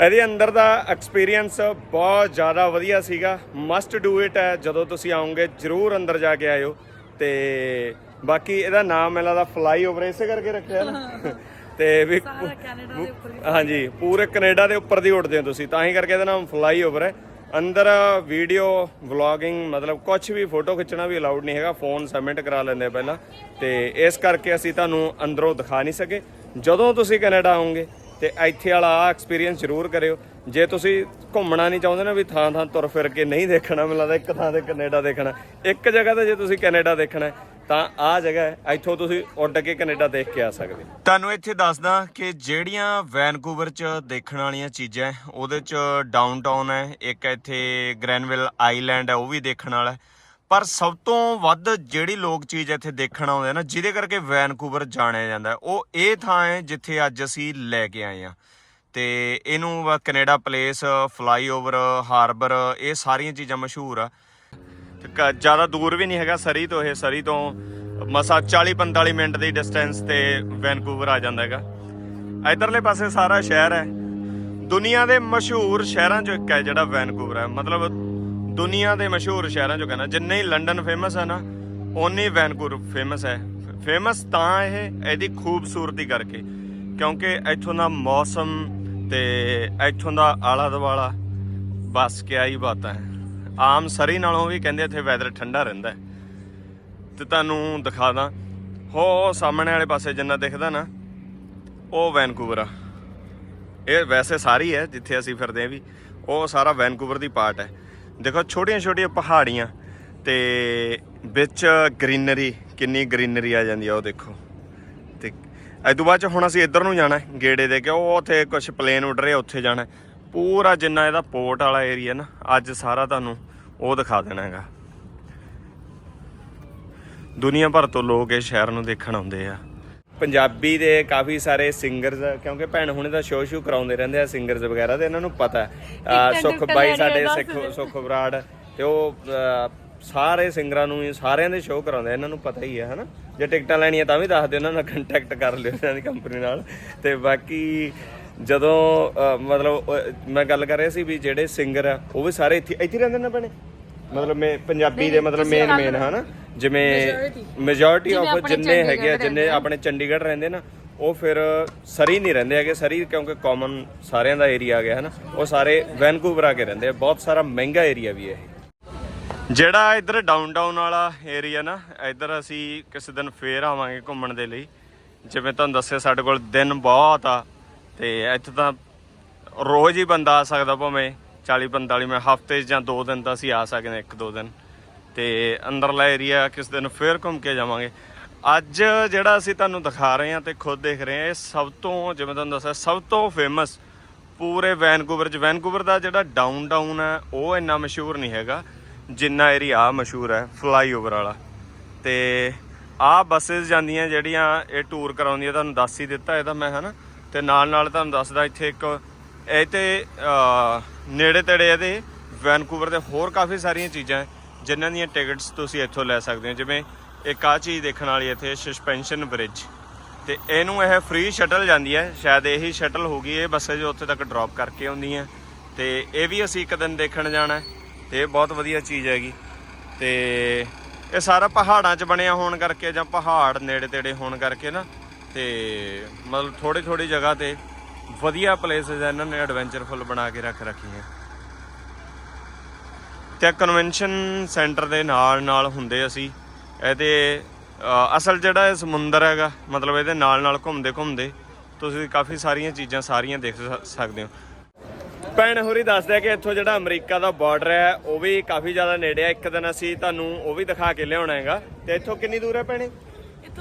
ਇਹਦੇ ਅੰਦਰ ਦਾ ਐਕਸਪੀਰੀਅੰਸ ਬਹੁਤ ਜ਼ਿਆਦਾ ਵਧੀਆ ਸੀਗਾ। ਮਸਟ ਡੂ ਇਟ ਹੈ ਜਦੋਂ ਤੁਸੀਂ ਆਓਗੇ ਜਰੂਰ ਅੰਦਰ ਜਾ ਕੇ ਆਇਓ। ਤੇ ਬਾਕੀ ਇਹਦਾ ਨਾਮ ਮੈਨੂੰ ਲੱਗਦਾ ਫਲਾਈਓਵਰ ਇਸੇ ਕਰਕੇ ਰੱਖਿਆ ਨਾ। ਤੇ ਵੀ ਸਾਰਾ ਕੈਨੇਡਾ ਦੇ ਉੱਪਰ ਹਾਂਜੀ ਪੂਰੇ ਕੈਨੇਡਾ ਦੇ ਉੱਪਰ ਦੀ ਉੱਡਦੇ ਹੋ ਤੁਸੀਂ। ਤਾਂ ਹੀ ਕਰਕੇ ਇਹਦਾ ਨਾਮ ਫਲਾਈਓਵਰ ਹੈ। ਅੰਦਰ ਵੀਡੀਓ ਵਲੌਗਿੰਗ ਮਤਲਬ ਕੁਝ ਵੀ ਫੋਟੋ ਖਿੱਚਣਾ ਵੀ ਅਲਾਉਡ ਨਹੀਂ ਹੈਗਾ ਫੋਨ ਸਬਮਿਟ ਕਰਾ ਲੈਂਦੇ ਪਹਿਲਾਂ। ਤੇ ਇਸ ਕਰਕੇ ਅਸੀਂ ਤੁਹਾਨੂੰ ਅੰਦਰੋਂ ਦਿਖਾ ਨਹੀਂ ਸਕੇ। ਜਦੋਂ ਤੁਸੀਂ ਕੈਨੇਡਾ ਆਓਗੇ ਤੇ ਇੱਥੇ ਵਾਲਾ ਆ ਐਕਸਪੀਰੀਅੰਸ ਜ਼ਰੂਰ ਕਰਿਓ। ਜੇ ਤੁਸੀਂ ਘੁੰਮਣਾ ਨਹੀਂ ਚਾਹੁੰਦੇ ਨਾ ਵੀ ਥਾਂ ਥਾਂ ਤੁਰ ਫਿਰ ਕੇ ਨਹੀਂ ਦੇਖਣਾ, ਮੈਨੂੰ ਲੱਗਦਾ ਇੱਕ ਥਾਂ ਤੇ ਕੈਨੇਡਾ ਦੇਖਣਾ। ਇੱਕ ਜਗ੍ਹਾ ਤੇ ਜੇ ਤੁਸੀਂ ਕੈਨੇਡਾ ਦੇਖਣਾ ਤਾਂ ਆ ਜਗ੍ਹਾ ਹੈ, ਇੱਥੋਂ ਤੁਸੀਂ ਉੱਡ ਕੇ ਕੈਨੇਡਾ ਦੇਖ ਕੇ ਆ ਸਕਦੇ ਤੁਹਾਨੂੰ ਇੱਥੇ ਦੱਸਦਾ ਕਿ ਜਿਹੜੀਆਂ ਵੈਨਕੂਵਰ ਚ ਦੇਖਣ ਵਾਲੀਆਂ ਚੀਜ਼ਾਂ ਉਹਦੇ ਚ ਡਾਊਨਟਾਊਨ ਹੈ, ਇੱਕ ਇੱਥੇ ਗ੍ਰੈਨਵਿਲ ਆਈਲੈਂਡ ਹੈ, ਉਹ ਵੀ ਦੇਖਣ ਵਾਲਾ ਪਰ ਸਭ ਤੋਂ ਵੱਧ ਜਿਹੜੀ ਲੋਕ ਚੀਜ਼ ਇੱਥੇ ਦੇਖਣ ਆਉਂਦੇ ਆ ਨਾ, ਜਿਹਦੇ ਕਰਕੇ ਵੈਨਕੂਵਰ ਜਾਣਿਆ ਜਾਂਦਾ ਉਹ ਇਹ ਥਾਂ ਹੈ ਜਿੱਥੇ ਅੱਜ ਅਸੀਂ ਲੈ ਕੇ ਆਏ ਆ ਤੇ ਇਹਨੂੰ ਵਾ ਕੈਨੇਡਾ ਪਲੇਸ ਫਲਾਈਓਵਰ ਹਾਰਬਰ ਇਹ ਸਾਰੀਆਂ ਚੀਜ਼ਾਂ ਮਸ਼ਹੂਰ ਆ। ਜ਼ਿਆਦਾ ਦੂਰ ਵੀ ਨਹੀਂ ਹੈਗਾ ਸਰੀ ਤੋਂ, ਇਹ ਸਰੀ ਤੋਂ ਮਸਾ 40 45 ਮਿੰਟ ਦੀ ਡਿਸਟੈਂਸ ਤੇ ਵੈਨਕੂਵਰ ਆ ਜਾਂਦਾ ਹੈਗਾ। ਇਧਰਲੇ ਪਾਸੇ ਸਾਰਾ ਸ਼ਹਿਰ ਹੈ। ਦੁਨੀਆ ਦੇ ਮਸ਼ਹੂਰ ਸ਼ਹਿਰਾਂ ਚੋਂ ਇੱਕ ਹੈ ਜਿਹੜਾ ਵੈਨਕੂਵਰ ਹੈ। ਮਤਲਬ ਦੁਨੀਆ ਦੇ ਮਸ਼ਹੂਰ ਸ਼ਹਿਰਾਂ ਚੋਂ ਕਹਿੰਦਾ, ਜਿੰਨੇ ਹੀ ਲੰਡਨ ਫੇਮਸ ਹੈ ਨਾ, ਓਨੀ ਵੈਨਕੂਵਰ ਫੇਮਸ ਹੈ। ਫੇਮਸ ਤਾਂ ਇਹ, ਇਹਦੀ ਖੂਬਸੂਰਤੀ ਕਰਕੇ। ਕਿਉਂਕਿ ਇੱਥੋਂ ਦਾ ਮੌਸਮ ਤੇ ਇੱਥੋਂ ਦਾ ਆਲਾ ਦੁਆਲਾ ਬਸ ਕਿਆ ਹੀ ਬਾਤਾਂ ਹੈ। ਆਮ ਸਰੀ ਨਾਲੋਂ ਵੀ ਕਹਿੰਦੇ ਇੱਥੇ ਵੈਦਰ ਠੰਡਾ ਰਹਿੰਦਾ ਹੈ। ਤੇ ਤੁਹਾਨੂੰ ਦਿਖਾ ਦਾਂ। ਹੋ ਸਾਹਮਣੇ ਵਾਲੇ ਪਾਸੇ ਜਿੰਨਾ ਦਿਖਦਾ ਨਾ, ਉਹ ਵੈਨਕੂਵਰ ਆ। ਇਹ ਵੈਸੇ ਸਾਰੀ ਹੈ, ਜਿੱਥੇ ਅਸੀਂ ਫਿਰਦੇ ਆ ਵੀ, ਉਹ ਸਾਰਾ ਵੈਨਕੂਵਰ ਦੀ ਪਾਰਟ ਹੈ। ਦੇਖੋ ਛੋਟੀਆਂ ਛੋਟੀਆਂ ਪਹਾੜੀਆਂ ਤੇ ਵਿੱਚ ਗ੍ਰੀਨਰੀ, ਕਿੰਨੀ ਗ੍ਰੀਨਰੀ ਆ ਜਾਂਦੀ ਆ, ਉਹ ਦੇਖੋ। ਤੇ ਇਹ ਤੋਂ ਬਾਅਦ ਚ ਹੁਣ ਅਸੀਂ ਇੱਧਰ ਨੂੰ ਜਾਣਾ ਗੇੜੇ ਦੇ ਕੇ। ਉਹ ਉੱਥੇ ਕੁਝ ਪਲੇਨ ਉੱਡ ਰਹੇ, ਉੱਥੇ ਜਾਣਾ ਪੂਰਾ ਜਿੰਨਾ ਇਹਦਾ ਪੋਰਟ ਵਾਲਾ ਏਰੀਆ ਨਾ, ਅੱਜ ਸਾਰਾ ਤੁਹਾਨੂੰ ਉਹ ਦਿਖਾ ਦੇਣਾ ਹੈਗਾ। ਦੁਨੀਆ ਭਰ ਤੋਂ ਲੋਕ ਇਹ ਸ਼ਹਿਰ ਨੂੰ ਦੇਖਣ ਆਉਂਦੇ ਆ। ਪੰਜਾਬੀ ਦੇ ਕਾਫੀ ਸਾਰੇ ਸਿੰਗਰਸ ਕਿਉਂਕਿ ਭੈਣ ਹੁਣੇ ਦਾ ਸ਼ੋਅ ਸ਼ੂ ਕਰਾਉਂਦੇ ਰਹਿੰਦੇ ਆ ਸਿੰਗਰਸ ਵਗੈਰਾ ਤੇ ਇਹਨਾਂ ਨੂੰ ਪਤਾ ਸੁਖ ਬਾਈ ਸਾਡੇ ਸਿੱਖ ਸੁਖ ਬਰਾੜ ਤੇ ਉਹ ਸਾਰੇ ਸਿੰਗਰਾਂ ਨੂੰ ਸਾਰਿਆਂ ਦੇ ਸ਼ੋਅ ਕਰਾਉਂਦੇ ਇਹਨਾਂ ਨੂੰ ਪਤਾ ਹੀ ਹੈ ਹਨਾ? ਜੇ ਟਿਕਟਾਂ ਲੈਣੀਆਂ ਤਾਂ ਵੀ ਦੱਸ ਦਿਓ ਉਹਨਾਂ ਨਾਲ ਕੰਟੈਕਟ ਕਰ ਲਿਓ ਇਹਨਾਂ ਦੀ ਕੰਪਨੀ ਨਾਲ। ਤੇ ਬਾਕੀ ਜਦੋਂ ਮਤਲਬ ਮੈਂ ਗੱਲ ਕਰ ਰਿਹਾ ਸੀ ਵੀ ਜਿਹੜੇ ਸਿੰਗਰ ਆ ਉਹ ਵੀ ਸਾਰੇ ਇੱਥੇ ਇੱਥੇ ਰਹਿੰਦੇ ਨੇ ਭੈਣੇ ਮਤਲਬ ਮੈਂ ਪੰਜਾਬੀ ਦੇ ਮਤਲਬ ਮੇਨ ਮੇਨ ਹਨਾ? ਜਿਵੇਂ ਮੈਜੋਰਿਟੀ ਆਫ ਜਿੰਨੇ ਹੈਗੇ ਆ ਜਿੰਨੇ ਆਪਣੇ ਚੰਡੀਗੜ੍ਹ ਰਹਿੰਦੇ ਨਾ ਉਹ ਫਿਰ ਸਰੀ ਨਹੀਂ ਰਹਿੰਦੇ ਹੈਗੇ। ਸਰੀ ਕਿਉਂਕਿ ਕਾਮਨ ਸਾਰਿਆਂ ਦਾ ਏਰੀਆ ਆ ਗਿਆ ਹੈ ਨਾ ਉਹ ਸਾਰੇ ਵੈਨਕੂਵਰ ਆ ਕੇ ਰਹਿੰਦੇ ਆ। ਬਹੁਤ ਸਾਰਾ ਮਹਿੰਗਾ ਏਰੀਆ ਵੀ ਹੈ ਇਹ। ਜਿਹੜਾ ਇੱਧਰ ਡਾਊਨਟਾਊਨ ਵਾਲਾ ਏਰੀਆ ਨਾ ਇੱਧਰ ਅਸੀਂ ਕਿਸੇ ਦਿਨ ਫੇਰ ਆਵਾਂਗੇ ਘੁੰਮਣ ਦੇ ਲਈ। ਜਿਵੇਂ ਤੁਹਾਨੂੰ ਦੱਸਿਆ ਸਾਡੇ ਕੋਲ ਦਿਨ ਬਹੁਤ ਆ। ਤੇ ਇੱਥੇ ਤਾਂ ਰੋਜ਼ ਹੀ ਬੰਦਾ ਆ ਸਕਦਾ ਭਾਵੇਂ 40 45 ਮੈਂ ਹਫ਼ਤੇ 'ਚ ਜਾਂ 2 ਦਿਨ ਤਾਂ ਅਸੀਂ ਆ ਸਕਦੇ ਹਾਂ, ਇੱਕ ਦੋ ਦਿਨ। ਤੇ ਅੰਦਰਲਾ ਏਰੀਆ ਕਿਸ ਦਿਨ ਫੇਰ ਘੁੰਮ ਕੇ ਜਾਵਾਂਗੇ। ਅੱਜ ਜਿਹੜਾ ਅਸੀਂ ਤੁਹਾਨੂੰ ਦਿਖਾ ਰਹੇ ਹਾਂ ਤੇ ਖੁਦ ਦੇਖ ਰਹੇ ਹਾਂ, ਇਹ ਸਭ ਤੋਂ ਜਿਵੇਂ ਤੁਹਾਨੂੰ ਦੱਸਿਆ, ਸਭ ਤੋਂ ਫੇਮਸ ਪੂਰੇ ਵੈਨਕੂਵਰ 'ਚ। ਵੈਨਕੂਵਰ ਦਾ ਜਿਹੜਾ ਡਾਊਨ ਡਾਊਨਟਾਊਨ ਹੈ, ਉਹ ਇੰਨਾ ਮਸ਼ਹੂਰ ਨਹੀਂ ਹੈਗਾ, ਜਿੰਨਾ ਏਰੀਆ ਆ ਮਸ਼ਹੂਰ ਹੈ ਫਲਾਈਓਵਰ ਵਾਲਾ। ਤੇ ਆਹ ਬੱਸਸ ਜਾਂਦੀਆਂ ਜਿਹੜੀਆਂ, ਇਹ ਟੂਰ ਕਰਾਉਂਦੀਆਂ, ਤੁਹਾਨੂੰ ਦੱਸ ਹੀ ਦਿੱਤਾ ਇਹ ਤਾਂ ਮੈਂ, ਹਨਾ? ਤੇ ਨਾਲ ਨਾਲ ਤੁਹਾਨੂੰ ਦੱਸਦਾ ਇੱਥੇ ਇੱਕ ਇਹ ਤੇ ਨੇੜੇ ਤੇੜੇ ਇਹਦੇ ਵੈਨਕੂਵਰ ਦੇ ਹੋਰ ਕਾਫੀ ਸਾਰੀਆਂ ਚੀਜ਼ਾਂ ਹੈ, ਜਿਨ੍ਹਾਂ ਦੀਆਂ ਟਿਕਟਸ ਤੁਸੀਂ ਇੱਥੋਂ ਲੈ ਸਕਦੇ ਹੋ। ਜਿਵੇਂ ਇੱਕ ਆ ਚੀਜ਼ ਦੇਖਣ ਵਾਲੀ ਇੱਥੇ ਸਸਪੈਂਸ਼ਨ ਬ੍ਰਿਜ ਤੇ ਇਹਨੂੰ ਇਹ ਫ੍ਰੀ ਸ਼ਟਲ ਜਾਂਦੀ ਹੈ ਸ਼ਾਇਦ ਇਹੀ ਸ਼ਟਲ ਹੋਗੀ ਇਹ ਬੱਸਾਂ ਜੋ ਉੱਥੇ ਤੱਕ ਡ੍ਰੌਪ ਕਰਕੇ ਆਉਂਦੀਆਂ। ਤੇ ਇਹ ਵੀ ਅਸੀਂ ਇੱਕ ਦਿਨ ਦੇਖਣ ਜਾਣਾ ਹੈ ਤੇ ਇਹ ਬਹੁਤ ਵਧੀਆ ਚੀਜ਼ ਹੈਗੀ। ਤੇ ਇਹ ਸਾਰਾ ਪਹਾੜਾਂ 'ਚ ਬਣਿਆ ਹੋਣ ਕਰਕੇ ਜਾਂ ਪਹਾੜ ਨੇੜੇ ਤੇੜੇ ਹੋਣ ਕਰਕੇ ਨਾ ਤੇ ਮਤਲਬ ਥੋੜੀ ਥੋੜੀ ਜਗ੍ਹਾ ਤੇ ਵਧੀਆ ਪਲੇਸਿਸ ਇਹਨਾਂ ਨੇ ਐਡਵੈਂਚਰਫੁਲ ਬਣਾ ਕੇ ਰੱਖ ਰੱਖੀਆਂ ਤੇ ਕਨਵੈਨਸ਼ਨ ਸੈਂਟਰ ਦੇ ਨਾਲ ਨਾਲ ਹੁੰਦੇ ਅਸੀਂ, ਇਹਦੇ ਅਸਲ ਜਿਹੜਾ ਇਹ ਸਮੁੰਦਰ ਹੈਗਾ, ਮਤਲਬ ਇਹਦੇ ਨਾਲ ਨਾਲ ਘੁੰਮਦੇ ਘੁੰਮਦੇ ਤੁਸੀਂ ਕਾਫੀ ਸਾਰੀਆਂ ਚੀਜ਼ਾਂ ਸਾਰੀਆਂ ਦੇਖ ਸਕਦੇ ਹੋ। ਭੈਣ ਹੋਰੀ ਦੱਸਦੇ ਕਿ ਇੱਥੋਂ ਜਿਹੜਾ ਅਮਰੀਕਾ ਦਾ ਬਾਰਡਰ ਹੈ, ਉਹ ਵੀ ਕਾਫੀ ਜ਼ਿਆਦਾ ਨੇੜੇ ਆ। ਇੱਕ ਦਿਨ ਅਸੀਂ ਤੁਹਾਨੂੰ ਉਹ ਵੀ ਦਿਖਾ ਕੇ ਲਿਆਉਣਾ ਹੈਗਾ। ਤੇ ਇੱਥੋਂ ਕਿੰਨੀ ਦੂਰ ਹੈ ਭੈਣੇ?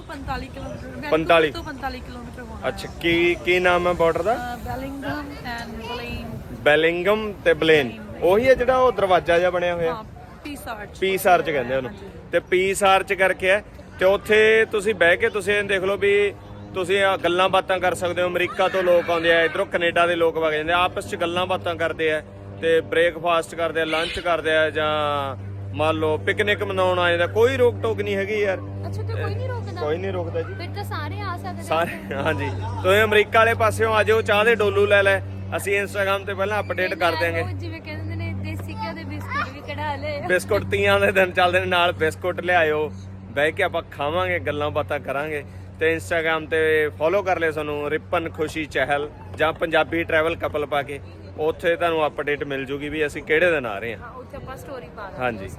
45 ਕਿਲੋਮੀਟਰ 45 ਤੋਂ 45 ਕਿਲੋਮੀਟਰ ਹੋਣਾ। ਅੱਛਾ ਕੀ ਕੀ ਨਾਮ ਹੈ ਬਾਰਡਰ ਦਾ? ਬੈਲਿੰਗਮ ਐਂਡ ਬਲੇਨ ਬੈਲਿੰਗਮ ਤੇ ਬਲੇਨ ਉਹੀ ਹੈ ਜਿਹੜਾ ਉਹ ਦਰਵਾਜ਼ਾ ਜਿਹਾ ਬਣਿਆ ਹੋਇਆ? ਪੀਸ ਆਰਚ ਪੀਸ ਆਰਚ ਕਹਿੰਦੇ ਉਹਨੂੰ। ਤੇ ਪੀਸ ਆਰਚ ਕਰਕੇ ਹੈ। ਤੇ ਉੱਥੇ ਤੁਸੀਂ ਬਹਿ ਕੇ ਤੁਸੀਂ ਇਹ ਦੇਖ ਲਓ ਵੀ ਤੁਸੀਂ ਆ ਗੱਲਾਂ ਬਾਤਾਂ ਕਰ ਸਕਦੇ ਹੋ। ਅਮਰੀਕਾ ਤੋਂ ਲੋਕ ਆਉਂਦੇ ਆ ਇਧਰੋਂ ਕੈਨੇਡਾ ਦੇ ਲੋਕ ਵਗ ਜਾਂਦੇ ਆ। ਆਪਸ 'ਚ ਗੱਲਾਂ ਬਾਤਾਂ ਕਰਦੇ ਆ ਤੇ ਬ੍ਰੇਕਫਾਸਟ ਕਰਦੇ ਆ ਲੰਚ ਕਰਦੇ ਆ ਜਾਂ ਮੰਨ ਲਓ ਪਿਕਨਿਕ ਮਨਾਉਣ ਆ ਜਾਂਦਾ। ਕੋਈ ਰੋਕ ਟੋਕ ਨਹੀਂ ਹੈਗੀ ਯਾਰ। ਅੱਛਾ ਤੇ ਕੋਈ ਨਹੀਂ ਕੋਈ ਨਹੀਂ ਰੋਕਦਾ ਜੀ। ਫਿਰ ਤਾਂ ਸਾਰੇ ਆ ਸਕਦੇ ਸਾਰੇ ਹਾਂਜੀ। ਤੁਸੀਂ ਅਮਰੀਕਾ ਵਾਲੇ ਪਾਸਿਓਂ ਆ ਜਾਓ ਚਾਹ ਦੇ ਡੋਲੂ ਲੈ ਲੈ। ਅਸੀਂ ਇੰਸਟਾਗ੍ਰam ਤੇ ਪਹਿਲਾਂ ਅਪਡੇਟ ਕਰ ਦਿਆਂਗੇ। ਜਿਵੇਂ ਕਹਿੰਦੇ ਨੇ ਦੇਸੀ ਘਿਓ ਦੇ ਬਿਸਕੁਟ ਵੀ ਕਢਾ ਲਏ ਬਿਸਕੁਟ ਤੀਆਂ ਦੇ ਦਿਨ ਚੱਲਦੇ ਨੇ ਨਾਲ ਬਿਸਕੁਟ ਲਿਆਇਓ। ਬਹਿ ਕੇ ਆਪਾਂ ਖਾਵਾਂਗੇ ਗੱਲਾਂ ਬਾਤਾਂ ਕਰਾਂਗੇ। ਤੇ ਇੰਸਟਾਗ੍ਰam ਤੇ ਫੋਲੋ ਕਰ ਲਿਓ ਸਾਨੂੰ ਰਿਪਨ ਖੁਸ਼ੀ ਚਹਿਲ ਜਾਂ ਪੰਜਾਬੀ ਟਰੈਵਲ ਕਪਲ ਪਾ ਕੇ। ਉੱਥੇ ਤੁਹਾਨੂੰ ਅਪਡੇਟ ਮਿਲ ਜੂਗੀ ਵੀ ਅਸੀਂ ਕਿਹੜੇ ਦਿਨ ਆ ਰਹੇ ਹਾਂ। ਹਾਂ ਉੱਥੇ ਆਪਾਂ ਸਟੋਰੀ ਪਾ ਦਾਂਗੇ ਹਾਂਜੀ।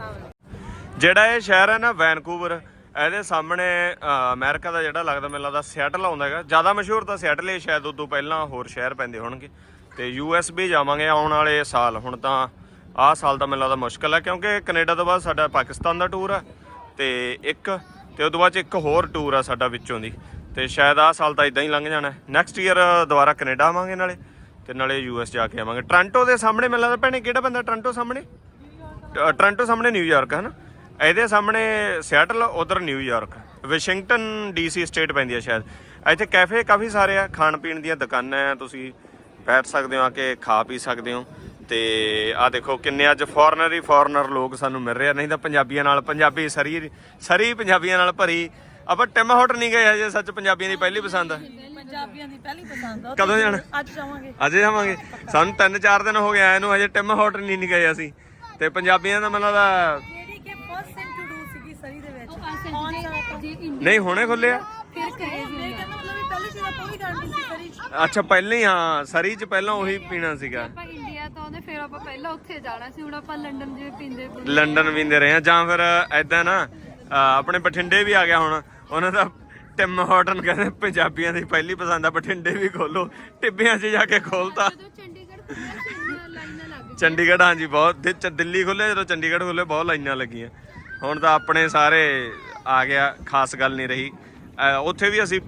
ਜਿਹੜਾ ਇਹ ਸ਼ਹਿਰ ਹੈ ਨਾ ਵੈਨਕੂਵਰ ਇਹਦੇ ਸਾਹਮਣੇ ਅ, ਅਮਰੀਕਾ ਦਾ ਜਿਹੜਾ ਲੱਗਦਾ ਮੈਨੂੰ ਲੱਗਦਾ ਸਿਆਟਲ ਆਉਂਦਾ ਹੈਗਾ। ਜ਼ਿਆਦਾ ਮਸ਼ਹੂਰ ਤਾਂ ਸਿਆਟਲ ਹੀ ਸ਼ਾਇਦ ਉਦੋਂ ਪਹਿਲਾਂ ਹੋਰ ਸ਼ਹਿਰ ਪੈਂਦੇ ਹੋਣਗੇ। ਤੇ ਯੂਐਸ ਵੀ ਜਾਵਾਂਗੇ ਆਉਣ ਵਾਲੇ ਸਾਲ। ਹੁਣ ਤਾਂ ਆਹ ਸਾਲ ਤਾਂ ਮੈਨੂੰ ਲੱਗਦਾ ਮੁਸ਼ਕਲ ਹੈ ਕਿਉਂਕਿ ਕੈਨੇਡਾ ਤੋਂ ਬਾਅਦ ਸਾਡਾ ਪਾਕਿਸਤਾਨ ਦਾ ਟੂਰ ਆ ਤੇ ਇੱਕ ਤੇ ਤੋਂ ਬਾਅਦ 'ਚ ਇੱਕ ਹੋਰ ਟੂਰ ਆ ਸਾਡਾ ਵਿੱਚੋਂ ਦੀ। ਤੇ ਸ਼ਾਇਦ ਆਹ ਸਾਲ ਤਾਂ ਇਦਾਂ ਹੀ ਲੰਘ ਜਾਣਾ। ਨੈਕਸਟ ਈਅਰ ਦੁਬਾਰਾ ਕੈਨੇਡਾ ਆਵਾਂਗੇ ਨਾਲੇ ਤੇ ਨਾਲੇ ਯੂਐਸ ਜਾ ਕੇ ਆਵਾਂਗੇ। ਟ੍ਰਾਂਟੋ ਦੇ ਸਾਹਮਣੇ ਮੈਨੂੰ ਲੱਗਦਾ ਭੈਣੇ ਕਿਹੜਾ ਬੰਦਾ ਟ੍ਰਾਂਟੋ ਸਾਹਮਣੇ? ਟ- ਸਾਹਮਣੇ ਨਿਊਯਾਰਕ ਹੈ ਨਾ ਇਹਦੇ ਸਾਹਮਣੇ ਸਿਆਟਲ ਉਧਰ ਨਿਊਯਾਰਕ ਵਾਸ਼ਿੰਗਟਨ ਡੀਸੀ ਸਟੇਟ ਪੈਂਦੀ ਹੈ ਸ਼ਾਇਦ। ਇੱਥੇ ਕੈਫੇ ਕਾਫੀ ਸਾਰੇ ਆ ਖਾਣ ਪੀਣ ਦੀਆਂ ਦੁਕਾਨਾਂ ਆ ਤੁਸੀਂ ਬੈਠ ਸਕਦੇ ਹੋ ਆ ਕੇ ਖਾ ਪੀ ਸਕਦੇ ਹੋ। ਤੇ ਆ ਦੇਖੋ ਕਿੰਨੇ ਅੱਜ ਫੋਰਨਰ ਹੀ ਫੋਰਨਰ ਲੋਕ ਸਾਨੂੰ ਮਿਲ ਰਹੇ ਆ ਨਹੀਂ ਤਾਂ ਪੰਜਾਬੀਆਂ ਨਾਲ ਪੰਜਾਬੀ ਸਰੀ ਸਰੀ ਪੰਜਾਬੀਆਂ ਨਾਲ ਭਰੀ। ਆਪਾਂ ਟਿਮ ਹੋਟ ਨਹੀਂ ਗਏ ਹਜੇ ਸੱਚ ਪੰਜਾਬੀਆਂ ਦੀ ਪਹਿਲੀ ਪਸੰਦ ਆ। ਪੰਜਾਬੀਆਂ ਦੀ ਪਹਿਲੀ ਪਸੰਦ ਆ ਕਦੋਂ ਜਾਣਾ? ਅੱਜ ਜਾਵਾਂਗੇ। ਅੱਜ ਜਾਵਾਂਗੇ। ਸਾਨੂੰ 3-4 ਦਿਨ ਹੋ ਗਏ ਆਏ ਨੂੰ ਹਜੇ ਟਿਮ ਹੋਟ ਨਹੀਂ ਨਹੀਂ ਗਏ ਅਸੀਂ। ਤੇ ਪੰਜਾਬੀਆਂ ਦਾ ਮੈਨੂੰ ਲੱਗਦਾ ਜੇ ਇੰਡੀਆ ਨਹੀਂ ਹੁਣੇ ਖੁੱਲਿਆ ਫਿਰ ਕਰੇਜ਼ ਇਹ ਕਹਿੰਦਾ ਮਤਲਬ ਵੀ ਪਹਿਲੀ ਚੀਜ਼ ਆਪਾਂ ਉਹੀ ਕਰਨੀ ਸੀ ਸਰੀ। 'ਚ। ਅੱਛਾ ਪਹਿਲਾਂ ਹੀ ਹਾਂ ਸਰੀ ਚ ਪਹਿਲਾਂ ਉਹੀ ਪੀਣਾ ਸੀਗਾ। ਆਪਾਂ ਇੰਡੀਆ ਤੋਂ ਆਉਂਦੇ ਫਿਰ ਆਪਾਂ ਪਹਿਲਾਂ ਉੱਥੇ ਜਾਣਾ ਸੀ ਹੁਣ ਆਪਾਂ ਲੰਡਨ ਜਿਵੇਂ ਪੀਂਦੇ ਪੀਂਦੇ ਲੰਡਨ ਵੀਂਦੇ ਰਹੇ ਆ ਜਾਂ ਫਿਰ ਐਦਾਂ ਨਾ ਆਪਣੇ ਬਠਿੰਡੇ ਵੀ ਆ ਗਿਆ ਹੁਣ। ਉਹਨਾਂ ਦਾ ਟਿਮ ਹਾਰਟਨ ਕਹਿੰਦੇ ਪੰਜਾਬੀਆਂ ਦੀ ਪਹਿਲੀ ਪਸੰਦ ਆ ਬਠਿੰਡੇ ਵੀ ਖੋਲੋ ਟਿੱਬਿਆਂ 'ਚ ਜਾ ਕੇ ਖੋਲਤਾ। ਜਦੋਂ ਚੰਡੀਗੜ੍ਹ ਖੁੱਲਿਆ ਸੀ ਇੰਨੀਆਂ ਲਾਈਨਾਂ ਲੱਗ ਗਈਆਂ। ਚੰਡੀਗੜ੍ਹ ਹਾਂਜੀ ਬਹੁਤ ਦਿ- ਚ- ਦਿੱਲੀ ਖੁੱਲੇ ਜਦੋਂ ਚੰਡੀਗੜ੍ਹ ਖੁੱਲੇ ਬਹੁਤ ਲਾਈਨਾਂ ਲੱਗੀਆਂ। ਹੁਣ ਤਾਂ ਆਪਣੇ ਸਾਰੇ ਆ ਗਿਆ ਖਾਸ ਗੱਲ ਨਹੀਂ ਰਹੀ। ਉੱਥੇ ਵੀ ਅਸੀਂ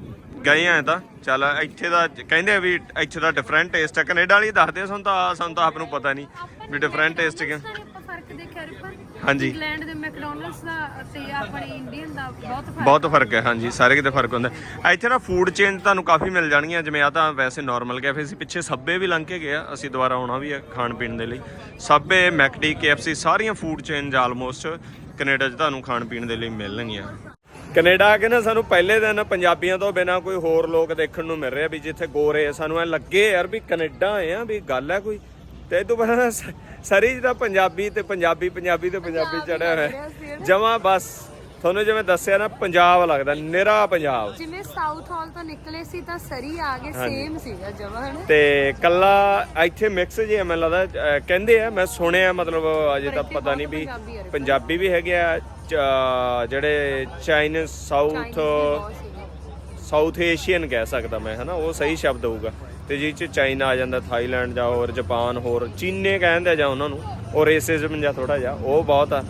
ਗਏ ਆ ਤਾਂ ਚੱਲ ਇੱਥੇ ਦਾ ਕਹਿੰਦੇ ਵੀ ਇੱਥੇ ਦਾ ਡਿਫਰੈਂਟ ਟੇਸਟ ਹੈ ਕੈਨੇਡਾ ਵਾਲੀ ਦੱਸਦੇ ਸਾਨੂੰ ਤਾਂ ਸਾਨੂੰ ਤਾਂ ਆਪ ਨੂੰ ਪਤਾ ਨਹੀਂ ਵੀ ਡਿਫਰੈਂਟ ਟੇਸਟ ਫ਼ਰਕ ਦੇਖਿਆ ਰਿਪਨ ਹਾਂਜੀ। ਇੰਗਲੈਂਡ ਦੇ ਮੈਕਡੋਨਲਡਸ ਦਾ ਤੇ ਆਪਣੇ ਇੰਡੀਅਨ ਦਾ ਬਹੁਤ ਫ਼ਰਕ ਬਹੁਤ ਫ਼ਰਕ ਹੈ ਹਾਂਜੀ ਸਾਰੇ ਕਿਤੇ ਫ਼ਰਕ ਹੁੰਦਾ। ਇੱਥੇ ਨਾ ਫੂਡ ਚੇਂਜ ਤੁਹਾਨੂੰ ਕਾਫੀ ਮਿਲ ਜਾਣਗੀਆਂ ਜਿਵੇਂ ਆ ਤਾਂ ਵੈਸੇ ਨਾਰਮਲ ਕੈਫੇ ਸੀ ਪਿੱਛੇ ਸੱਬੇ ਵੀ ਲੰਘ ਕੇ ਗਿਆ ਅਸੀਂ ਦੁਬਾਰਾ ਆਉਣਾ ਵੀ ਹੈ ਖਾਣ ਪੀਣ ਦੇ ਲਈ। ਸੱਬੇ ਮੈਕਡੀ KFC ਸਾਰੀਆਂ ਫੂਡ ਚੇਂਜ ਆਲਮੋਸਟ ਕੈਨੇਡਾ 'ਚ ਤੁਹਾਨੂੰ ਖਾਣ ਪੀਣ ਦੇ ਲਈ ਮਿਲਣਗੀਆਂ। ਕੈਨੇਡਾ ਆ ਕੇ ਨਾ ਸਾਨੂੰ ਪਹਿਲੇ ਦਿਨ ਪੰਜਾਬੀਆਂ ਤੋਂ ਬਿਨਾ ਕੋਈ ਹੋਰ ਲੋਕ ਦੇਖਣ ਨੂੰ ਮਿਲ ਰਿਹਾ ਵੀ ਜਿੱਥੇ ਗੋਰੇ ਆ, ਸਾਨੂੰ ਐ ਲੱਗੇ ਯਾਰ ਵੀ ਕੈਨੇਡਾ ਆਏ ਆ ਵੀ ਗੱਲ ਹੈ ਕੋਈ। ਤੇ ਇਹ ਤੋਂ ਬਾਅਦ ਸ- ਸਰੀ ਦਾ ਪੰਜਾਬੀ ਤੇ ਪੰਜਾਬੀ ਪੰਜਾਬੀ ਤੇ ਪੰਜਾਬੀ ਚੜਿਆ ਹੋਇਆ। ਜਮਾ ਬਸ। ਤੁਹਾਨੂੰ ਜਿਵੇਂ ਦੱਸਿਆ ਨਾ ਪੰਜਾਬ ਲੱਗਦਾ ਨਿਰਾ ਪੰਜਾਬ। ਜਿਵੇਂ ਸਾਊਥ ਹਾਲ ਤੋਂ ਨਿਕਲੇ ਸੀ ਤਾਂ ਸਰੀ ਆ ਗਏ ਸੇਮ ਸੀਗਾ ਜਮਾ ਹਨਾ? ਤੇ ਕੱਲਾ ਇੱਥੇ ਮਿਕਸ ਜੇ ਮੈਨੂੰ ਲੱਗਦਾ ਕਹਿੰਦੇ ਆ ਮੈਂ ਸੁਣਿਆ ਮਤਲਬ ਅਜੇ ਤਾਂ ਪਤਾ ਨਹੀਂ ਵੀ ਪੰਜਾਬੀ ਵੀ ਹੈਗੇ ਆ ਜਿਹੜੇ ਚਾਈਨੀਜ਼ ਸਾਊਥ ਸਾਊਥ ਏਸ਼ੀਅਨ ਕਹਿ ਸਕਦਾ ਮੈਂ ਹਨਾ ਉਹ ਸਹੀ ਸ਼ਬਦ ਹੋਊਗਾ। ਤੇ ਜਿਹ ਚ ਚਾਈਨਾ ਆ ਜਾਂਦਾ ਥਾਈਲੈਂਡ ਜਾਂ ਹੋਰ ਜਾਪਾਨ ਹੋਰ ਚੀਨੇ ਕਹਿੰਦੇ ਜਾਂ ਉਹਨਾਂ ਨੂੰ ਉਹ ਰੇਸਿਜ਼ਮ ਜਾਂ ਥੋੜਾ ਜਿਹਾ ਉਹ ਬਹੁਤ ਆ।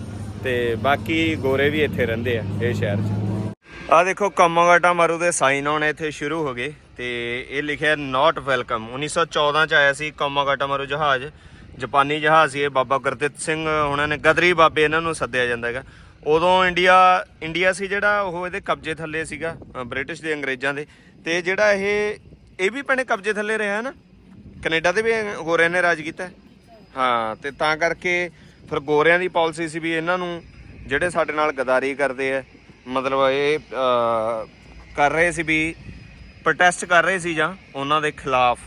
ਤੇ ਬਾਕੀ ਗੋਰੇ ਵੀ ਇੱਥੇ ਰਹਿੰਦੇ ਆ ਇਹ ਸ਼ਹਿਰ 'ਚ। ਆ ਦੇਖੋ ਕਮੋਗਾਟਾ ਮਾਰੂ ਦੇ ਸਾਈਨ ਆਉਣ ਇੱਥੇ ਸ਼ੁਰੂ ਹੋ ਗਏ ਤੇ ਇਹ ਲਿਖਿਆ ਨਾਟ ਵੈਲਕਮ 1914 ਚ ਆਇਆ ਸੀ ਕਮੋਗਾਟਾ ਮਾਰੂ ਜਹਾਜ਼। ਜਾਪਾਨੀ ਜਹਾਜ਼ ਸੀ ਇਹ, ਬਾਬਾ ਗੁਰਦਿੱਤ ਸਿੰਘ ਉਹਨਾਂ ਨੇ ਗਦਰੀ ਬਾਬੇ ਇਹਨਾਂ ਨੂੰ ਸੱਦਿਆ ਜਾਂਦਾ ਹੈਗਾ। ਉਦੋਂ ਇੰਡੀਆ ਇੰਡੀਆ ਸੀ ਜਿਹੜਾ ਉਹ ਇਹਦੇ ਕਬਜ਼ੇ ਥੱਲੇ ਸੀਗਾ ਬ੍ਰਿਟਿਸ਼ ਦੇ ਅੰਗਰੇਜ਼ਾਂ ਦੇ। ਤੇ ਜਿਹੜਾ ਇਹ ਇਹ ਵੀ ਭੈਣੇ ਕਬਜ਼ੇ ਥੱਲੇ ਰਿਹਾ ਹੈ ਨਾ। ਕੈਨੇਡਾ ਦੇ ਵੀ ਗੋਰਿਆਂ ਨੇ ਰਾਜ ਕੀਤਾ। ਹਾਂ, ਤੇ ਤਾਂ ਕਰਕੇ ਫਿਰ ਗੋਰਿਆਂ ਦੀ ਪਾਲਿਸੀ ਸੀ ਵੀ ਇਹਨਾਂ ਨੂੰ ਜਿਹੜੇ ਸਾਡੇ ਨਾਲ ਗਦਾਰੀ ਕਰਦੇ ਆ, ਮਤਲਬ ਇਹ ਕਰ ਰਹੇ ਸੀ ਵੀ ਪ੍ਰੋਟੈਸਟ ਕਰ ਰਹੇ ਸੀ ਜਾਂ ਉਹਨਾਂ ਦੇ ਖਿਲਾਫ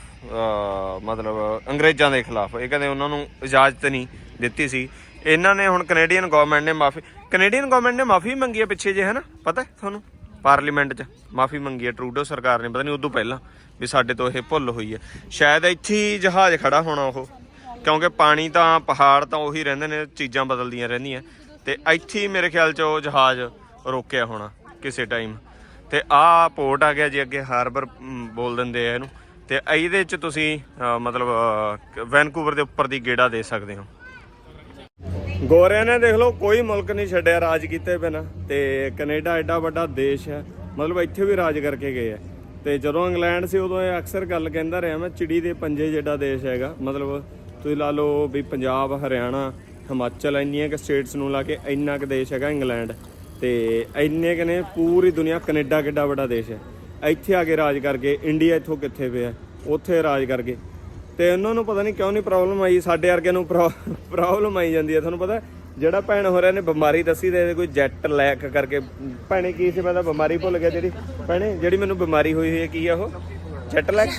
ਮਤਲਬ ਅੰਗਰੇਜ਼ਾਂ ਦੇ ਖਿਲਾਫ। ਇਹ ਕਹਿੰਦੇ ਉਹਨਾਂ ਨੂੰ ਇਜਾਜ਼ਤ ਨਹੀਂ ਦਿੱਤੀ ਸੀ। ਇਹਨਾਂ ਨੇ ਹੁਣ ਕੈਨੇਡੀਅਨ ਗਵਰਨਮੈਂਟ ਨੇ ਮਾਫੀ ਕੈਨੇਡੀਅਨ ਗਵਰਨਮੈਂਟ ਨੇ ਮਾਫੀ ਮੰਗੀ ਹੈ ਪਿੱਛੇ ਜੇ ਹੈ ਨਾ ਪਤਾ ਤੁਹਾਨੂੰ? ਪਾਰਲੀਮੈਂਟ 'ਚ ਮਾਫੀ ਮੰਗੀ ਹੈ ਟਰੂਡੋ ਸਰਕਾਰ ਨੇ, ਪਤਾ ਨਹੀਂ ਉਦੋਂ ਪਹਿਲਾਂ ਵੀ ਸਾਡੇ ਤੋਂ ਇਹ ਭੁੱਲ ਹੋਈ ਹੈ ਸ਼ਾਇਦ ਇੱਥੇ ਜਹਾਜ਼ ਖੜਾ ਹੋਣਾ ਉਹ। ਕਿਉਂਕਿ ਪਾਣੀ ਤਾਂ, ਪਹਾੜ ਤਾਂ ਉਹੀ ਰਹਿੰਦੇ ਨੇ, ਚੀਜ਼ਾਂ ਬਦਲਦੀਆਂ ਰਹਿੰਦੀਆਂ। ਤੇ ਇੱਥੇ ਹੀ ਮੇਰੇ ਖਿਆਲ 'ਚ ਉਹ ਜਹਾਜ਼ ਰੋਕਿਆ ਹੋਣਾ ਕਿਸੇ ਟਾਈਮ ਤੇ ਆਹ ਪੋਰਟ ਆ ਗਿਆ ਜੀ ਅੱਗੇ ਹਾਰਬਰ ਬੋਲ ਦਿੰਦੇ ਆ ਇਹਨੂੰ। ਤੇ ਇਹਦੇ 'ਚ ਤੁਸੀਂ ਮਤਲਬ ਵੈਨਕੂਵਰ ਦੇ ਉੱਪਰ ਦੀ ਗੇੜਾ ਦੇ ਸਕਦੇ ਹੋ। ਗੋਰਿਆਂ ਨੇ ਦੇਖ ਲਓ, ਕੋਈ ਮੁਲਕ ਨਹੀਂ ਛੱਡਿਆ ਰਾਜ ਕੀਤੇ ਬਿਨਾ। ਤੇ ਕੈਨੇਡਾ ਐਡਾ ਵੱਡਾ ਦੇਸ਼ ਹੈ। ਮਤਲਬ ਇੱਥੇ ਵੀ ਰਾਜ ਕਰਕੇ ਗਏ ਆ। ਤੇ ਜਦੋਂ ਇੰਗਲੈਂਡ ਸੀ, ਉਦੋਂ ਇਹ ਅਕਸਰ ਗੱਲ ਕਹਿੰਦਾ ਰਿਹਾ ਮੈਂ, ਚਿੜੀ ਦੇ ਪੰਜੇ ਜਿਹੜਾ ਦੇਸ਼ ਹੈਗਾ। ਮਤਲਬ ਤੁਸੀਂ ਲਾ ਲਓ ਵੀ ਪੰਜਾਬ, ਹਰਿਆਣਾ, ਹਿਮਾਚਲ ਇੰਨੀਆਂ ਕਿ ਸਟੇਟਸ ਨੂੰ ਲਾ ਕੇ ਇੰਨਾ ਕੁ ਦੇਸ਼ ਹੈਗਾ ਇੰਗਲੈਂਡ ਤੇ ਇੰਨੇ ਕੁ ਨੇ ਪੂਰੀ ਦੁਨੀਆ ਕੈਨੇਡਾ ਕਿੱਡਾ ਵੱਡਾ ਦੇਸ਼ ਹੈ। ਇੱਥੇ ਆ ਕੇ ਰਾਜ ਕਰਕੇ ਇੰਡੀਆ ਇੱਥੋਂ ਕਿੱਥੇ ਪਿਆ, ਉੱਥੇ ਰਾਜ ਕਰਕੇ ਤੇ ਉਹਨਾਂ ਨੂੰ ਪਤਾ ਨਹੀਂ ਕਿਉਂ ਨਹੀਂ ਪ੍ਰੋਬਲਮ ਆਈ, ਸਾਡੇ ਵਰਗਿਆਂ ਨੂੰ ਪ੍ਰੋਬਲਮ ਆਈ ਜਾਂਦੀ ਹੈ। ਤੁਹਾਨੂੰ ਪਤਾ, ਜਿਹੜਾ ਭੈਣ ਹੋ ਰਿਹਾ ਨੇ ਬਿਮਾਰੀ ਦੱਸੀ ਦੇ ਕੋਈ ਜੈਟ ਲੈਕ ਕਰਕੇ, ਭੈਣੇ ਕੀ ਸੀ ਮੈਂ ਤਾਂ ਬਿਮਾਰੀ ਭੁੱਲ ਗਿਆ ਜਿਹੜੀ, ਭੈਣੇ, ਜਿਹੜੀ ਮੈਨੂੰ ਬਿਮਾਰੀ ਹੋਈ ਹੋਈ ਹੈ, ਕੀ ਆ ਉਹ? Jet lag?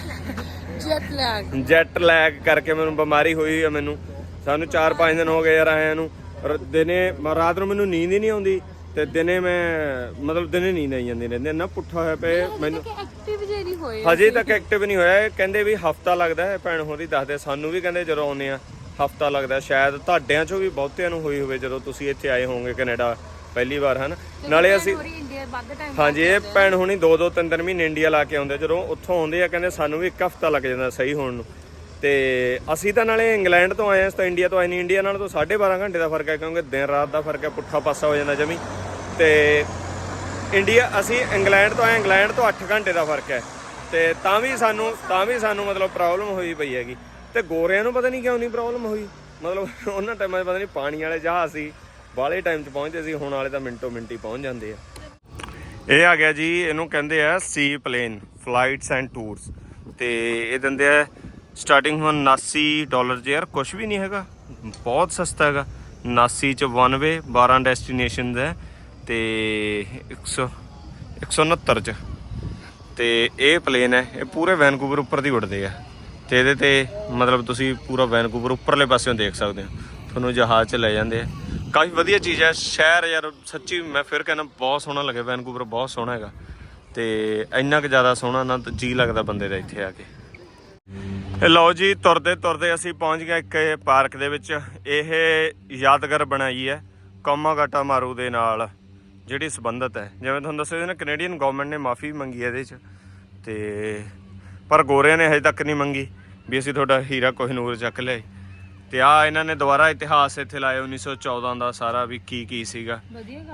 Jet lag jet lag ਕਰਕੇ ਮੈਨੂੰ ਬਿਮਾਰੀ ਹੋਈ ਹੈ ਮੈਨੂੰ। ਸਾਨੂੰ 4-5 ਦਿਨ ਹੋ ਗਏ ਯਾਰ ਆਇਆਂ ਨੂੰ। ਰ- ਦਿਨੇ ਰਾਤ ਨੂੰ ਮੈਨੂੰ ਨੀਂਦ ਹੀ ਨਹੀਂ ਆਉਂਦੀ। ਤੇ ਦਿਨੇ ਮੈਂ ਮਤਲਬ ਦਿਨੇ ਨੀਂਦ ਆਈ ਜਾਂਦੀ ਰਹਿੰਦੀ ਨਾ ਪੁੱਠਾ ਹੋਇਆ ਪਏ ਮੈਨੂੰ ਐਕਟਿਵ ਜੇ ਨਹੀਂ ਹੋਏ ਹਜੇ ਤੱਕ ਐਕਟਿਵ ਨਹੀਂ ਹੋਇਆ। ਕਹਿੰਦੇ ਵੀ ਹਫਤਾ ਲੱਗਦਾ ਹੈ ਭੈਣ ਹੋਰੀ ਦੱਸਦੇ ਸਾਨੂੰ ਵੀ ਕਹਿੰਦੇ ਜਦੋਂ ਆਉਂਦੇ ਆ ਹਫਤਾ ਲੱਗਦਾ। ਸ਼ਾਇਦ ਤੁਹਾਡਿਆਂ ਚੋਂ ਵੀ ਬਹੁਤਿਆਂ ਨੂੰ ਹੋਈ ਹੋਵੇ ਜਦੋਂ ਤੁਸੀਂ ਇੱਥੇ ਆਏ ਹੋਵੋਗੇ ਕੈਨੇਡਾ। ਪਹਿਲੀ ਵਾਰ ਹਨ? ਨਾਲੇ ਅਸੀਂ ਹਾਂਜੀ ਇਹ ਭੈਣ ਹੁਣੀ ਦੋ ਦੋ ਤਿੰਨ ਤਿੰਨ ਮਹੀਨੇ ਇੰਡੀਆ ਲਾ ਕੇ ਆਉਂਦੇ ਜਦੋਂ ਉੱਥੋਂ ਆਉਂਦੇ ਆ ਕਹਿੰਦੇ ਸਾਨੂੰ ਵੀ ਇੱਕ ਹਫਤਾ ਲੱਗ ਜਾਂਦਾ ਸਹੀ ਹੋਣ ਨੂੰ। ਤੇ ਅਸੀਂ ਤਾਂ ਨਾਲੇ ਇੰਗਲੈਂਡ ਤੋਂ ਆਏ ਹਾਂ ਅਸੀਂ ਤਾਂ ਇੰਡੀਆ ਤੋਂ ਆਏ ਨਹੀਂ। ਇੰਡੀਆ ਨਾਲ ਤਾਂ 12.5 ਘੰਟੇ ਦਾ ਫ਼ਰਕ ਹੈ ਕਿਉਂਕਿ ਦਿਨ ਰਾਤ ਦਾ ਫ਼ਰਕ ਹੈ ਪੁੱਠਾ ਪਾਸਾ ਹੋ ਜਾਂਦਾ ਜਮੀ। ਤੇ ਇੰਡੀਆ ਅਸੀਂ ਇੰਗਲੈਂਡ ਤੋਂ ਆਏ ਇੰਗਲੈਂਡ ਤੋਂ 8 ਘੰਟੇ ਦਾ ਫ਼ਰਕ ਹੈ। ਤੇ ਤਾਂ ਵੀ ਸਾਨੂੰ ਤਾਂ ਵੀ ਸਾਨੂੰ ਮਤਲਬ ਪ੍ਰੋਬਲਮ ਹੋਈ ਪਈ ਹੈਗੀ। ਤੇ ਗੋਰਿਆਂ ਨੂੰ ਪਤਾ ਨਹੀਂ ਕਿਉਂ ਨਹੀਂ ਪ੍ਰੋਬਲਮ ਹੋਈ? ਮਤਲਬ ਉਹਨਾਂ ਟਾਈਮਾਂ 'ਚ ਪਤਾ ਨਹੀਂ ਪਾਣੀ ਵਾਲੇ ਜਹਾਜ਼ ਸੀ। ਬਾਹਲੇ ਟਾਈਮ 'ਚ ਪਹੁੰਚਦੇ ਸੀ, ਹੁਣ ਵਾਲੇ ਤਾਂ ਮਿੰਟੋ ਮਿੰਟੀ ਪਹੁੰਚ ਜਾਂਦੇ ਆ। ਇਹ ਆ ਗਿਆ ਜੀ, ਇਹਨੂੰ ਕਹਿੰਦੇ ਆ sea plane flights and tours ਤੇ ਇਹ ਦਿੰਦੇ ਆ ਸਟਾਰਟਿੰਗ ਹੁਣ 79 ਡਾਲਰ ਜੇ ਯਾਰ ਕੁਝ ਵੀ ਨਹੀਂ ਹੈਗਾ। ਬਹੁਤ ਸਸਤਾ ਹੈਗਾ। 79 ਚ ਵਨ ਵੇ 12 ਡੈਸਟੀਨੇਸ਼ਨਸ ਹੈ ਤੇ 100 169 ਚ। ਤੇ ਇਹ ਪਲੇਨ ਹੈ, ਇਹ ਪੂਰੇ ਵੈਨਕੂਵਰ ਉੱਪਰ ਦੀ ਉੱਡਦੇ ਆ। ਤੇ ਇਹਦੇ ਤੇ ਮਤਲਬ ਤੁਸੀਂ ਪੂਰਾ ਵੈਨਕੂਵਰ ਉੱਪਰਲੇ ਪਾਸਿਓਂ ਦੇਖ ਸਕਦੇ ਹੋ। ਤੁਹਾਨੂੰ ਜਹਾਜ਼ 'ਚ ਲੈ ਜਾਂਦੇ ਆ। ਕਾਫੀ ਵਧੀਆ ਚੀਜ਼ ਹੈ। ਸ਼ਹਿਰ ਯਾਰ, ਸੱਚੀ ਮੈਂ ਫਿਰ ਕਹਿੰਦਾ ਬਹੁਤ ਸੋਹਣਾ ਲੱਗਿਆ, ਵੈਨਕੂਵਰ ਬਹੁਤ ਸੋਹਣਾ ਹੈਗਾ। ਤੇ ਇੰਨਾ ਕੁ ਜ਼ਿਆਦਾ ਸੋਹਣਾ ਨਾ ਤਾਂ ਜੀ ਲੱਗਦਾ ਬੰਦੇ ਦਾ ਇੱਥੇ ਆ ਕੇ। ਲਓ ਜੀ, ਤੁਰਦੇ ਤੁਰਦੇ ਅਸੀਂ ਪਹੁੰਚ ਗਏ ਇੱਕ ਇਹ ਪਾਰਕ ਦੇ ਵਿੱਚ। ਇਹ ਯਾਦਗਾਰ ਬਣਾਈ ਹੈ ਕੋਮਾਗਾਟਾ ਮਾਰੂ ਦੇ ਨਾਲ, ਜਿਹੜੀ ਸੰਬੰਧਤ ਹੈ। ਜਿਵੇਂ ਤੁਹਾਨੂੰ ਦੱਸਿਆ ਸੀ ਨਾ ਕੈਨੇਡੀਅਨ ਗਵਰਨਮੈਂਟ ਨੇ ਮਾਫੀ ਮੰਗੀ ਹੈ ਇਹਦੇ 'ਚ। ਤੇ ਪਰ ਗੋਰਿਆਂ ਨੇ ਹਜੇ ਤੱਕ ਨਹੀਂ ਮੰਗੀ, ਵੀ ਅਸੀਂ ਤੁਹਾਡਾ ਹੀਰਾ ਕੋਹਿਨੂਰ ਚੱਕ ਲਿਆ ਤੇ ਆ ਇਹਨਾਂ ਨੇ ਦੁਬਾਰਾ ਇਤਿਹਾਸ ਇੱਥੇ ਲਾਇਆ 1914 ਦਾ ਸਾਰਾ ਵੀ ਕੀ ਕੀ ਸੀਗਾ।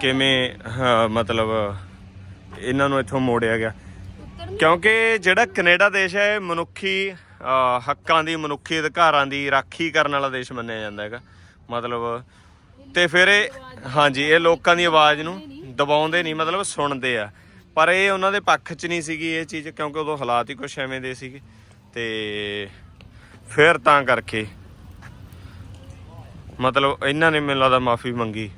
ਕਿਵੇਂ ਮਤਲਬ ਇਹਨਾਂ ਨੂੰ ਇੱਥੋਂ ਮੋੜਿਆ ਗਿਆ। ਕਿਉਂਕਿ ਜਿਹੜਾ ਕੈਨੇਡਾ ਦੇਸ਼ ਹੈ ਇਹ ਮਨੁੱਖੀ ਹੱਕਾਂ ਦੀ ਮਨੁੱਖੀ ਅਧਿਕਾਰਾਂ ਦੀ ਰਾਖੀ ਕਰਨ ਵਾਲਾ ਦੇਸ਼ ਮੰਨਿਆ ਜਾਂਦਾ ਹੈਗਾ। ਮਤਲਬ ਤੇ ਫਿਰ ਇਹ ਹਾਂਜੀ ਇਹ ਲੋਕਾਂ ਦੀ ਆਵਾਜ਼ ਨੂੰ ਦਬਾਉਂਦੇ ਨਹੀਂ ਮਤਲਬ ਸੁਣਦੇ ਆ। ਪਰ ਇਹ ਉਹਨਾਂ ਦੇ ਪੱਖ 'ਚ ਨਹੀਂ ਸੀਗੀ ਇਹ ਚੀਜ਼ ਕਿਉਂਕਿ ਉਦੋਂ ਹਾਲਾਤ ਹੀ ਕੁਛ ਐਵੇਂ ਦੇ ਸੀਗੇ। ਤੇ ਫਿਰ ਤਾਂ ਕਰਕੇ ਮਤਲਬ ਇਹਨਾਂ ਨੇ ਮੈਨੂੰ ਲੱਗਦਾ ਮਾਫੀ ਮੰਗੀ।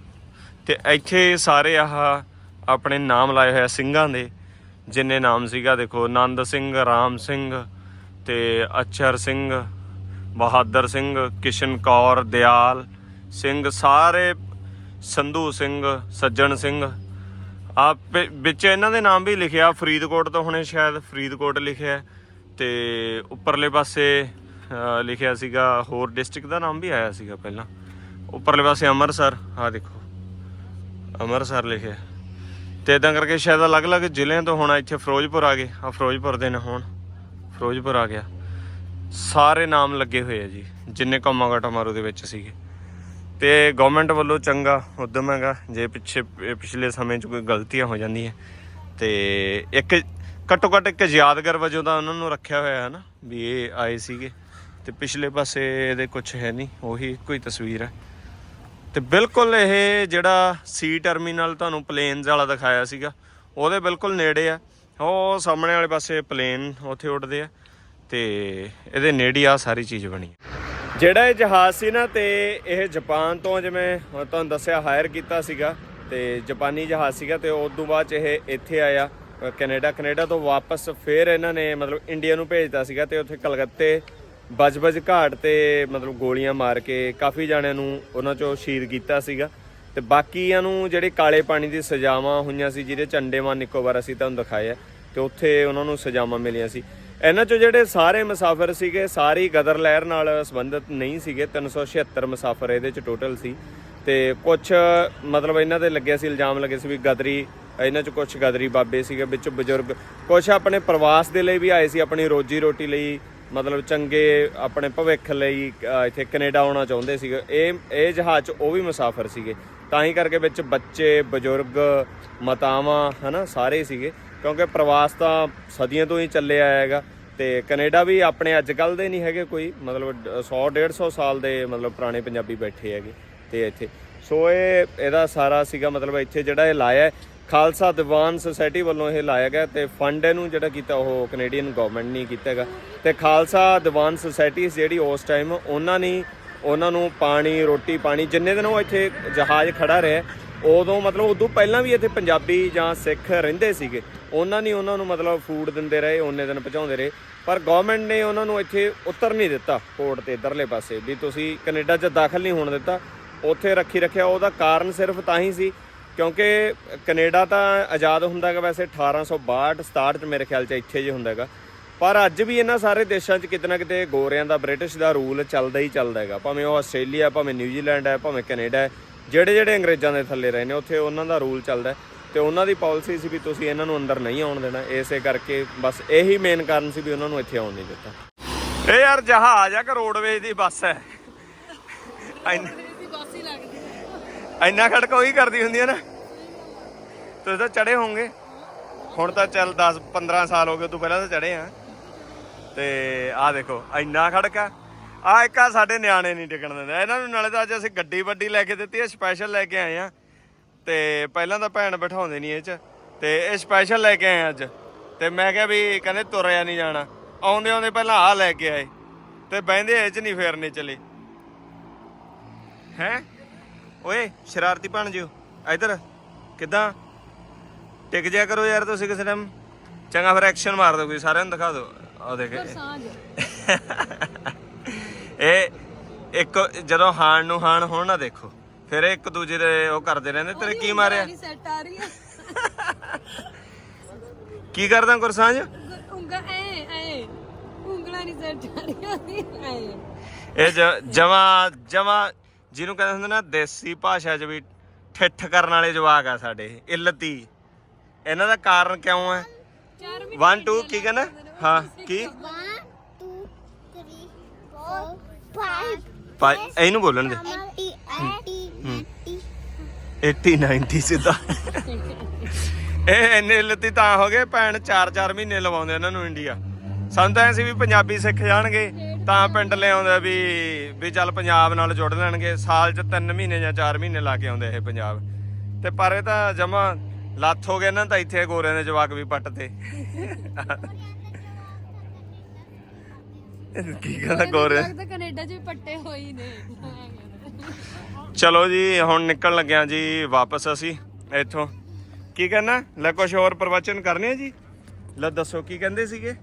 ਤੇ ਇੱਥੇ ਸਾਰੇ ਆਹ ਆਪਣੇ ਨਾਮ ਲਾਏ ਹੋਇਆ ਸਿੰਘਾਂ ਦੇ, ਜਿੰਨੇ ਨਾਮ ਸੀਗਾ, ਦੇਖੋ, ਆਨੰਦ ਸਿੰਘ, ਰਾਮ ਸਿੰਘ ਤੇ ਅਚਰ ਸਿੰਘ, ਬਹਾਦਰ ਸਿੰਘ, ਕਿਸ਼ਨ ਕੌਰ, ਦਿਆਲ ਸਿੰਘ, ਸਾਰੇ ਸੰਧੂ ਸਿੰਘ, ਸੱਜਣ ਸਿੰਘ। ਆ ਵਿੱਚ ਇਹਨਾਂ ਦੇ ਨਾਮ ਵੀ ਲਿਖਿਆ, ਫਰੀਦਕੋਟ ਤੋਂ ਹੁਣੇ ਸ਼ਾਇਦ ਫਰੀਦਕੋਟ ਲਿਖਿਆ। ਤੇ ਉੱਪਰਲੇ ਪਾਸੇ ਲਿਖਿਆ ਸੀਗਾ, ਹੋਰ ਡਿਸਟ੍ਰਿਕਟ ਦਾ ਨਾਮ ਵੀ ਆਇਆ ਸੀਗਾ ਪਹਿਲਾਂ। ਉੱਪਰਲੇ ਪਾਸੇ ਅੰਮ੍ਰਿਤਸਰ ਆ ਦੇਖੋ। ਅੰਮ੍ਰਿਤਸਰ ਲਿਖਿਆ ਤੇ ਇਦਾਂ ਕਰਕੇ ਸ਼ਾਇਦ ਅਲੱਗ-ਅਲੱਗ ਜ਼ਿਲ੍ਹਿਆਂ ਤੋਂ ਹੋਣਾ ਇੱਥੇ ਫਿਰੋਜ਼ਪੁਰ ਆ ਗਏ। ਆ ਫਿਰੋਜ਼ਪੁਰ ਦੇ ਨੇ ਹੁਣ। ਫਿਰੋਜ਼ਪੁਰ ਆ ਗਿਆ। ਸਾਰੇ ਨਾਮ ਲੱਗੇ ਹੋਏ ਆ ਜੀ, ਜਿੰਨੇ ਕੌਮਾਗਾਟਾ ਮਾਰੂ ਦੇ ਵਿੱਚ ਸੀਗੇ। ਤੇ ਗਵਰਨਮੈਂਟ ਵੱਲੋਂ ਚੰਗਾ ਉਦਮ ਹੈਗਾ। ਜੇ ਪਿੱਛੇ ਪਿਛਲੇ ਸਮੇਂ 'ਚ ਕੋਈ ਗਲਤੀਆਂ ਹੋ ਜਾਂਦੀਆਂ। ਤੇ ਇੱਕ ਘੱਟੋ ਘੱਟ ਇੱਕ ਯਾਦਗਾਰ ਵਜੋਂ ਦਾ ਉਹਨਾਂ ਨੂੰ ਰੱਖਿਆ ਹੋਇਆ ਹੈ ਨਾ, ਵੀ ਇਹ ਆਏ ਸੀਗੇ। ਤੇ ਪਿਛਲੇ ਪਾਸੇ ਇਹਦੇ ਕੁਝ ਹੈ ਨਹੀਂ, ਉਹੀ ਕੋਈ ਤਸਵੀਰ ਹੈ। ਤੇ ਬਿਲਕੁਲ ਇਹ ਜਿਹੜਾ ਸੀ ਟਰਮੀਨਲ ਤੁਹਾਨੂੰ ਪਲੇਨਸ ਵਾਲਾ ਦਿਖਾਇਆ ਸੀਗਾ, ਉਹਦੇ ਬਿਲਕੁਲ ਨੇੜੇ ਆ। ਉਹ ਸਾਹਮਣੇ ਵਾਲੇ ਪਾਸੇ ਪਲੇਨ ਉੱਥੇ ਉੱਡਦੇ ਆ ਤੇ ਇਹਦੇ ਨੇੜੇ ਆ ਸਾਰੀ ਚੀਜ਼ ਬਣੀ। ਜਿਹੜਾ ਇਹ ਜਹਾਜ਼ ਸੀ ਨਾ ਤੇ ਇਹ ਜਾਪਾਨ ਤੋਂ ਜਿਵੇਂ ਤੁਹਾਨੂੰ ਦੱਸਿਆ ਹਾਇਰ ਕੀਤਾ ਸੀਗਾ ਤੇ ਜਾਪਾਨੀ ਜਹਾਜ਼ ਸੀਗਾ ਤੇ ਉਸ ਤੋਂ ਬਾਅਦ 'ਚ ਇਹ ਇੱਥੇ ਆਇਆ ਕੈਨੇਡਾ। ਕੈਨੇਡਾ ਤੋਂ ਵਾਪਸ ਫੇਰ ਇਹਨਾਂ ਨੇ ਮਤਲਬ ਇੰਡੀਆ ਨੂੰ ਭੇਜਤਾ ਸੀਗਾ ਤੇ ਉੱਥੇ ਕਲਕੱਤੇ ਬਜਬਜ ਘਾਟ ਤੇ ਮਤਲਬ ਗੋਲੀਆਂ ਮਾਰ ਕੇ ਕਾਫੀ ਜਾਣਿਆਂ ਨੂੰ ਉਹਨਾਂ ਚੋਂ ਸ਼ਹੀਦ ਕੀਤਾ ਸੀਗਾ। ਤੇ ਬਾਕੀਆਂ ਨੂੰ ਜਿਹੜੇ ਕਾਲੇ ਪਾਣੀ ਦੀ ਸਜ਼ਾਵਾਂ ਹੋਈਆਂ ਸੀ, ਜਿਹਦੇ ਚ ਅੰਡੇਮਾਨ ਨਿਕੋਬਾਰ ਅਸੀਂ ਤੁਹਾਨੂੰ ਦਿਖਾਇਆ ਤੇ ਉੱਥੇ ਉਹਨਾਂ ਨੂੰ ਸਜ਼ਾਵਾਂ ਮਿਲੀਆਂ ਸੀ। ਇਹਨਾਂ ਚੋਂ ਜਿਹੜੇ ਸਾਰੇ ਮੁਸਾਫਰ ਸੀਗੇ, ਸਾਰੀ ਗਦਰ ਲਹਿਰ ਨਾਲ ਸੰਬੰਧਿਤ ਨਹੀਂ ਸੀਗੇ 376 ਮੁਸਾਫਰ ਇਹਦੇ ਚ ਟੋਟਲ ਸੀ। ਤੇ ਕੁਝ ਮਤਲਬ ਇਹਨਾਂ ਦੇ ਲੱਗਿਆ ਸੀ, ਇਲਜ਼ਾਮ ਲੱਗੇ ਸੀ ਵੀ ਗਦਰੀ, ਇਹਨਾਂ ਚ ਕੁਝ ਗਦਰੀ ਬਾਬੇ ਸੀਗੇ ਵਿੱਚ ਬਜ਼ੁਰਗ। ਕੁਝ ਆਪਣੇ ਪ੍ਰਵਾਸ ਦੇ ਲਈ ਵੀ ਆਏ ਸੀ, ਆਪਣੀ ਰੋਜੀ ਰੋਟੀ ਲਈ ਮਤਲਬ ਚੰਗੇ ਆਪਣੇ ਭਵਿੱਖ ਲਈ ਅ, ਇੱਥੇ ਕੈਨੇਡਾ ਆਉਣਾ ਚਾਹੁੰਦੇ ਸੀਗੇ। ਇਹ ਇਹ ਜਹਾਜ਼ 'ਚ ਉਹ ਵੀ ਮੁਸਾਫਰ ਸੀਗੇ। ਤਾਂ ਹੀ ਕਰਕੇ ਵਿੱਚ ਬੱਚੇ ਬਜ਼ੁਰਗ ਮਾਤਾਵਾਂ ਹਨਾ ਸਾਰੇ ਸੀਗੇ। ਕਿਉਂਕਿ ਪ੍ਰਵਾਸ ਤਾਂ ਸਦੀਆਂ ਤੋਂ ਹੀ ਚੱਲਿਆ ਆਇਆ ਹੈਗਾ। ਤੇ ਕੈਨੇਡਾ ਵੀ ਆਪਣੇ ਅੱਜ ਕੱਲ ਦੇ ਨਹੀਂ ਹੈਗੇ ਕੋਈ ਮਤਲਬ 100 150 ਸਾਲ ਦੇ ਮਤਲਬ ਪੁਰਾਣੇ ਪੰਜਾਬੀ ਬੈਠੇ ਹੈਗੇ ਤੇ ਇੱਥੇ। ਸੋ ਇਹ ਇਹਦਾ ਸਾਰਾ ਸੀਗਾ ਮਤਲਬ ਇੱਥੇ ਜਿਹੜਾ ਇਹ ਲਾਇਆ। ਖਾਲਸਾ ਦੀਵਾਨ ਸੁਸਾਇਟੀ ਵੱਲੋਂ ਇਹ ਲਾਇਆ ਗਿਆ ਤੇ ਫੰਡ ਇਹਨੂੰ ਜਿਹੜਾ ਕੀਤਾ ਉਹ ਕੈਨੇਡੀਅਨ ਗਵਰਨਮੈਂਟ ਨੇ ਕੀਤਾ ਹੈਗਾ। ਤੇ ਖਾਲਸਾ ਦੀਵਾਨ ਸੁਸਾਇਟੀ ਜਿਹੜੀ ਉਸ ਟਾਈਮ ਉਹਨਾਂ ਨੇ ਉਹਨਾਂ ਨੂੰ ਪਾਣੀ, ਰੋਟੀ ਪਾਣੀ ਜਿੰਨੇ ਦਿਨ ਉਹ ਇੱਥੇ ਜਹਾਜ਼ ਖੜਾ ਰਿਹਾ, ਉਦੋਂ ਮਤਲਬ ਉਦੋਂ ਪਹਿਲਾਂ ਵੀ ਇੱਥੇ ਪੰਜਾਬੀ ਜਾਂ ਸਿੱਖ ਰਹਿੰਦੇ ਸੀਗੇ। ਉਹਨਾਂ ਨੇ ਉਹਨਾਂ ਨੂੰ ਮਤਲਬ ਫੂਡ ਦਿੰਦੇ ਰਹੇ ਉਹਨੇ ਦਿਨ ਪਹੁੰਚਾਉਂਦੇ ਰਹੇ। ਪਰ ਗਵਰਨਮੈਂਟ ਨੇ ਉਹਨਾਂ ਨੂੰ ਇੱਥੇ ਉਤਰ ਨਹੀਂ ਦਿੱਤਾ ਕੋਰਟ ਤੇ ਇਧਰਲੇ ਪਾਸੇ ਵੀ ਤੁਸੀਂ ਕੈਨੇਡਾ 'ਚ ਦਾਖਲ ਨਹੀਂ ਹੋਣ ਦਿੱਤਾ। ਉੱਥੇ ਰੱਖੀ ਰੱਖਿਆ ਉਹਦਾ ਕਾਰਨ ਸਿਰਫ ਤਾਂ ਹੀ ਸੀ ਕਿਉਂਕਿ ਕੈਨੇਡਾ ਤਾਂ ਆਜ਼ਾਦ ਹੁੰਦਾ ਹੈਗਾ ਵੈਸੇ 1862 67 ਚ ਮੇਰੇ ਖਿਆਲ ਚ ਇੱਥੇ ਜੇ ਹੁੰਦਾ ਹੈਗਾ ਪਰ ਅੱਜ ਵੀ ਇਹਨਾਂ ਸਾਰੇ ਦੇਸ਼ਾਂ 'ਚ ਕਿਤੇ ਨਾ ਕਿਤੇ ਗੋਰਿਆਂ ਦਾ ਬ੍ਰਿਟਿਸ਼ ਦਾ ਰੂਲ ਚੱਲਦਾ ਹੀ ਚੱਲਦਾ ਹੈਗਾ। ਭਾਵੇਂ ਉਹ ਆਸਟ੍ਰੇਲੀਆ ਭਾਵੇਂ ਨਿਊਜ਼ੀਲੈਂਡ ਹੈ ਭਾਵੇਂ ਕੈਨੇਡਾ ਹੈ ਜਿਹੜੇ ਜਿਹੜੇ ਅੰਗਰੇਜ਼ਾਂ ਦੇ ਥੱਲੇ ਰਹੇ ਨੇ ਉੱਥੇ ਉਹਨਾਂ ਦਾ ਰੂਲ ਚੱਲਦਾ ਹੈ। ਤੇ ਉਹਨਾਂ ਦੀ ਪਾਲਿਸੀ ਸੀ ਵੀ ਤੁਸੀਂ ਇਹਨਾਂ ਨੂੰ ਅੰਦਰ ਨਹੀਂ ਆਉਣ ਦੇਣਾ। ਇਸੇ ਕਰਕੇ ਬਸ ਇਹੀ ਮੇਨ ਕਾਰਨ ਸੀ ਵੀ ਉਹਨਾਂ ਨੂੰ ਇੱਥੇ ਆਉਣ ਨਹੀਂ ਦਿੱਤਾ। ਇਹ ਯਾਰ ਜਹਾਜ਼ ਆ ਕਿ ਰੋਡਵੇਜ ਦੀ ਬੱਸ ਹੈ? ਇੰਨਾ- ਦੀ ਬਾਸੀ ਲੱਗਦੀ ਇੰਨਾ ਖੜਕ ਉਹੀ ਕਰਦੀ ਹੁੰਦੀ ਹੈ ਨਾ। ਤੁਸੀਂ ਤਾਂ ਚੜੇ ਹੋਵੋਗੇ। ਹੁਣ ਤਾਂ ਚੱਲ 10 15 ਸਾਲ ਹੋ ਗਏ ਤੂੰ ਪਹਿਲਾਂ ਤਾਂ ਚੜੇ ਆ। ਤੇ ਆਹ ਦੇਖੋ, ਇੰਨਾ ਖੜਕਾ ਆ। ਇੱਕ ਆ ਸਾਡੇ ਨਿਆਣੇ ਨਹੀਂ ਟਿਕਣ ਦਿੰਦੇ। ਇਹਨਾਂ ਨੂੰ ਨਾਲੇ ਤਾਂ ਅੱਜ ਅਸੀਂ ਗੱਡੀ ਵੱਡੀ ਲੈ ਕੇ ਦਿੱਤੀ ਹੈ ਸਪੈਸ਼ਲ ਲੈ ਕੇ ਆਏ ਆ। ਤੇ ਪਹਿਲਾਂ ਤਾਂ ਭੈਣ ਬਿਠਾਉਂਦੇ ਨਹੀਂ ਇਹ ਚ। ਤੇ ਇਹ ਸਪੈਸ਼ਲ ਲੈ ਕੇ ਆਏ ਅੱਜ। ਤੇ ਮੈਂ ਕਿਹਾ ਵੀ ਕਹਿੰਦੇ ਤੁਰਿਆ ਨਹੀਂ ਜਾਣਾ। ਆਉਂਦੇ ਆਉਂਦੇ ਪਹਿਲਾਂ ਆਹ ਲੈ ਕੇ ਆਏ। ਤੇ ਬਹਿੰਦੇ ਇਹ ਚ ਨਹੀਂ ਫੇਰਨੇ ਚਲੇ। ਹੈ? ਓਏ ਸ਼ਰਾਰਤੀ ਬਣ ਜਿਓ। ਇੱਧਰ ਕਿਦਾਂ? ਟਿਕ ਜਿਆ ਕਰੋ ਯਾਰ ਤੁਸੀਂ ਕਿਸੇ ਟਾਈਮ ਚੰਗਾ ਫਿਰ ਐਕਸ਼ਨ ਮਾਰ ਦਿਓ ਕੋਈ ਸਾਰਿਆਂ ਨੂੰ ਦਿਖਾ ਦਿਓ। ਆ ਦੇਖ [laughs] ਇਹ ਇੱਕ ਜਦੋਂ ਹਾਣ ਨੂੰ ਹਾਣ ਹੋਣ ਨਾ ਦੇਖੋ ਫਿਰ ਇੱਕ ਦੂਜੇ ਦੇ ਉਹ ਕਰਦੇ ਰਹਿੰਦੇ। ਤੇਰੇ ਕੀ ਮਾਰਿਆ? [laughs] ਕੀ ਕਰਦਾ ਗੁਰਸਾਂਝ? ਉਂਗਲ ਐ ਐ। ਉਂਗਲਾਂ ਨਹੀਂ ਸੈੱਟ ਆ ਐ। ਇਹ ਜਮਾ ਜਮਾ ਜਿਹਨੂੰ ਕਹਿੰਦੇ ਹੁੰਦੇ ਨਾ ਦੇਸੀ ਭਾਸ਼ਾ 'ਚ ਵੀ ਠਿੱਠ ਕਰਨ ਵਾਲੇ ਜਵਾਕ ਆ ਸਾਡੇ ਇਲਤੀ। ਇਹਨਾਂ ਦਾ ਕਾਰਨ ਕਿਉਂ ਹੈ ਚਾਰ 1 2 ਕੀ ਕਹਿੰਦਾ? ਹਾਂ ਕੀ? One, two, three, four, five, ਪਾ- ਇਹਨੂੰ ਬੋਲਣ ਦੇ 80 90 ਸਿੱਧਾ। ਇਹ ਇੰਨੇ ਲੱਤੀ ਤਾਂ ਹੋ ਗਏ ਭੈਣ 4-4 ਮਹੀਨੇ ਲਵਾਉਂਦੇ ਇਹਨਾਂ ਨੂੰ ਇੰਡੀਆ ਸਾਨੂੰ ਤਾਂ ਐ ਸੀ ਵੀ ਪੰਜਾਬੀ ਸਿੱਖ ਜਾਣਗੇ। ਤਾਂ ਪਿੰਡ ਲੈ ਆਉਂਦੇ ਵੀ ਵੀ ਚੱਲ ਪੰਜਾਬ ਨਾਲ ਜੁੜ ਲੈਣਗੇ। ਸਾਲ 'ਚ 3 ਮਹੀਨੇ ਜਾਂ 4 ਮਹੀਨੇ ਲਾ ਕੇ ਆਉਂਦੇ ਇਹ ਪੰਜਾਬ। ਤੇ ਪਰ ਇਹ ਤਾਂ ਜਮਾ ਲੱਥ ਹੋ ਗਏ ਨਾ ਤਾਂ ਇੱਥੇ ਗੋਰਿਆਂ ਦੇ ਜਵਾਕ ਵੀ ਪੱਟ ਤੇ। ਕੀ ਕਹਿੰਦਾ ਗੋਰੇ? ਤਾਂ ਕੈਨੇਡਾ 'ਚ ਵੀ ਪੱਟੇ ਹੋਈ ਨੇ। ਚਲੋ ਜੀ ਹੁਣ ਨਿਕਲ ਲੱਗਿਆ ਜੀ ਵਾਪਸ ਅਸੀਂ ਇੱਥੋਂ। ਕੀ ਕਹਿਣਾ? ਲੈ ਕੁਛ ਹੋਰ ਪ੍ਰਵਚਨ ਕਰਨੇ ਆ ਜੀ? ਲੈ ਦੱਸੋ ਕੀ ਕਹਿੰਦੇ ਸੀਗੇ?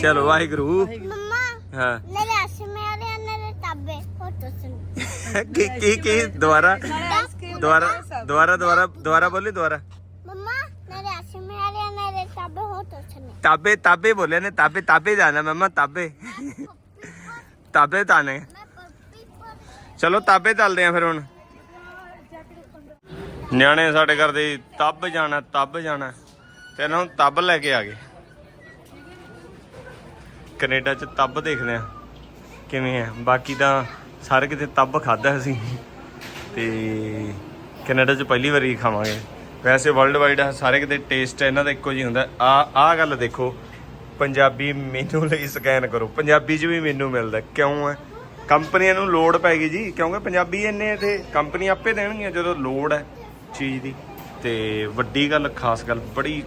ਚਲੋ ਵਾਹਿਗੁਰੂ। ਮੰਮਾ ਹਾਂ। ਮੇਰੇ ਅਸਮੇ ਵਾਲੇ ਤਾਬੇ ਫੋਟੋ ਸੁਣ ਕੀ ਕੀ ਕੀ ਦੁਬਾਰਾ? ਦੁਬਾਰਾ ਦੁਬਾਰਾ ਦੁਬਾਰਾ ਦੁਬਾਰਾ ਬੋਲੀ ਦੁਬਾਰਾ। ਮੰਮਾ ਮੇਰੇ ਅਸਮੇ ਵਾਲੇ ਮੇਰੇ ਤਾਬੇ ਫੋਟੋ ਸੁਣ ਤਾਬੇ ਤਾਬੇ ਬੋਲੇ ਨੇ ਤਾਬੇ ਤਾਬੇ ਜਾਣਾ ਮਮਾ ਤਾਬੇ ਤਾਬੇ ਤਾਨੇ ਚਲੋ ਤਾਬੇ ਚੱਲਦੇ ਆ ਫਿਰ ਹੁਣ। ਨਿਆਣੇ ਸਾਡੇ ਘਰ ਦੇ ਤੱਬ ਜਾਣਾ ਤੱਬ ਜਾਣਾ। ਤੇ ਇਹਨਾਂ ਨੂੰ ਤੱਬ ਲੈ ਕੇ ਆ ਗਏ। ਕੈਨੇਡਾ ਚ ਤੱਬ ਦੇਖਦੇ ਆ ਕਿਵੇਂ ਆ। ਬਾਕੀ ਤਾਂ ਸਾਰੇ ਕਿਤੇ ਤੱਬ ਖਾਦਾ ਅਸੀਂ। ਤੇ ਕੈਨੇਡਾ ਚ ਪਹਿਲੀ ਵਾਰੀ ਖਾਵਾਂਗੇ। ਵੈਸੇ ਵਰਲਡ ਵਾਈਡ ਸਾਰੇ ਕਿਤੇ ਟੇਸਟ ਇਹਨਾਂ ਦਾ ਇੱਕੋ ਜਿਹਾ ਹੁੰਦਾ। ਆ ਆ ਗੱਲ ਦੇਖੋ, ਪੰਜਾਬੀ ਮੈਨੂ ਲਈ ਸਕੈਨ ਕਰੋ। ਪੰਜਾਬੀ 'ਚ ਵੀ ਮੈਨੂ ਮਿਲਦਾ। ਕਿਉਂ ਹੈ ਕੰਪਨੀਆਂ ਨੂੰ ਲੋੜ ਪੈ ਗਈ ਜੀ। ਕਿਉਂਕਿ ਪੰਜਾਬੀ ਇੰਨੇ ਇੱਥੇ ਕੰਪਨੀ ਆਪੇ ਦੇਣਗੀਆਂ ਜਦੋਂ ਲੋੜ ਹੈ ਚੀਜ਼ ਦੀ। ਤੇ ਵੱਡੀ ਗੱਲ, ਖਾਸ ਗੱਲ, ਬੜੀ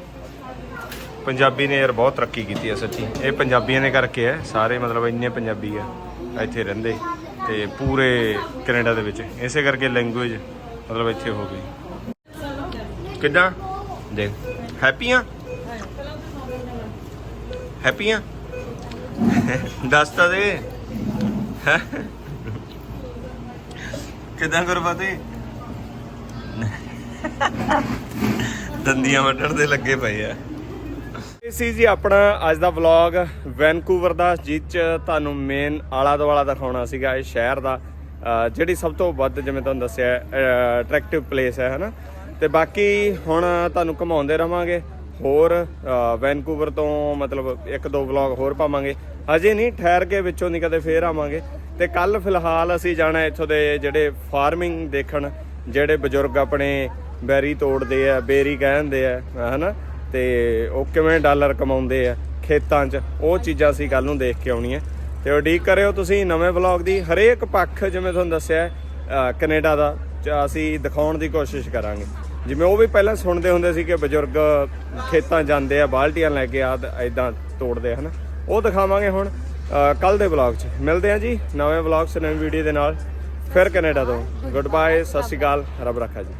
ਪੰਜਾਬੀ ਨੇ ਯਾਰ ਬਹੁਤ ਤਰੱਕੀ ਕੀਤੀ ਹੈ ਸੱਚੀ। ਇਹ ਪੰਜਾਬੀਆਂ ਨੇ ਕਰਕੇ ਹੈ, ਸਾਰੇ ਮਤਲਬ ਇੰਨੇ ਪੰਜਾਬੀ ਆ, ਇੱਥੇ ਰਹਿੰਦੇ, ਤੇ ਪੂਰੇ ਕੈਨੇਡਾ ਦੇ ਵਿੱਚ। ਇਸੇ ਕਰਕੇ ਲੈਂਗੁਏਜ ਮਤਲਬ ਇੱਥੇ ਹੋ ਗਈ। ਕਿੱਦਾਂ? ਦੇਖ ਹੈਪੀ ਆ ਹੈਪੀ ਆ ਦੱਸ ਤਾਂ ਦੇ। ਹੈਂ? ਕਿੱਦਾਂ ਦੰਦੀਆਂ ਵੱਢਣ ਦੇ ਲੱਗੇ ਪਏ ਆ। ਇਹ ਸੀ ਜੀ ਆਪਣਾ ਅੱਜ ਦਾ ਵਲੌਗ ਵੈਨਕੂਵਰ ਦਾ, ਜਿਸ ਚ ਤੁਹਾਨੂੰ ਮੇਨ ਆਲਾ ਦੁਆਲਾ ਦਿਖਾਉਣਾ ਸੀਗਾ ਇਹ ਸ਼ਹਿਰ ਦਾ ਜਿਹੜੀ ਸਭ ਤੋਂ ਵੱਧ ਜਿਵੇਂ ਤੁਹਾਨੂੰ ਦੱਸਿਆ ਅਟਰੈਕਟਿਵ ਪਲੇਸ ਹੈ, ਹਨਾ? ਤੇ ਬਾਕੀ ਹੁਣ ਤੁਹਾਨੂੰ ਘੁਮਾਉਂਦੇ ਰਵਾਂਗੇ, ਹੋਰ ਵੈਨਕੂਵਰ ਤੋਂ ਮਤਲਬ ਇੱਕ ਦੋ ਵਲੌਗ ਹੋਰ ਪਾਵਾਂਗੇ। ਅਜੇ ਨਹੀਂ, ਠਹਿਰ ਕੇ ਵਿੱਚੋਂ ਨਹੀਂ ਕਦੇ ਫੇਰ ਆਵਾਂਗੇ। ਤੇ ਕੱਲ ਫਿਲਹਾਲ ਅਸੀਂ ਜਾਣਾ ਇੱਥੋਂ ਦੇ ਜਿਹੜੇ ਫਾਰਮਿੰਗ ਦੇਖਣ, ਜਿਹੜੇ ਬਜ਼ੁਰਗ ਆਪਣੇ ਬੈਰੀ ਤੋੜਦੇ ਆ, ਬੇਰੀ ਕਹਿੰਦੇ ਆ, ਹਨਾ? ਤੇ ਉਹ ਕਿਵੇਂ ਡਾਲਰ ਕਮਾਉਂਦੇ ਆ ਖੇਤਾਂ 'ਚ ਉਹ ਚੀਜ਼ਾਂ ਅਸੀਂ ਕੱਲ ਨੂੰ ਦੇਖ ਕੇ ਆਉਣੀਆਂ। ਤੇ ਉਡੀਕ ਕਰਿਓ ਤੁਸੀਂ ਨਵੇਂ ਵਲੌਗ ਦੀ ਹਰੇਕ ਪੱਖ ਜਿਵੇਂ ਤੁਹਾਨੂੰ ਦੱਸਿਆ ਅ, ਕੈਨੇਡਾ ਦਾ ਅਸੀਂ ਦਿਖਾਉਣ ਦੀ ਕੋਸ਼ਿਸ਼ ਕਰਾਂਗੇ। ਜਿਵੇਂ ਉਹ ਵੀ ਪਹਿਲਾਂ ਸੁਣਦੇ ਹੁੰਦੇ ਸੀ ਕਿ ਬਜ਼ੁਰਗ ਖੇਤਾਂ ਜਾਂਦੇ ਆ ਬਾਲਟੀਆਂ ਲੈ ਕੇ ਆ ਇਦਾਂ ਤੋੜਦੇ ਆ ਹਨਾ? ਉਹ ਦਿਖਾਵਾਂਗੇ ਹੁਣ ਕੱਲ ਦੇ ਵਲੌਗ 'ਚ। ਮਿਲਦੇ ਆ ਜੀ ਨਵੇਂ ਵਲੌਗ 'ਚ ਨਵੀਂ ਵੀਡੀਓ ਦੇ ਨਾਲ। ਫਿਰ ਕੈਨੇਡਾ ਤੋਂ। ਗੁੱਡ ਬਾਏ ਸਤਿ ਸ਼੍ਰੀ ਅਕਾਲ ਰੱਬ ਰੱਖਾ ਜੀ।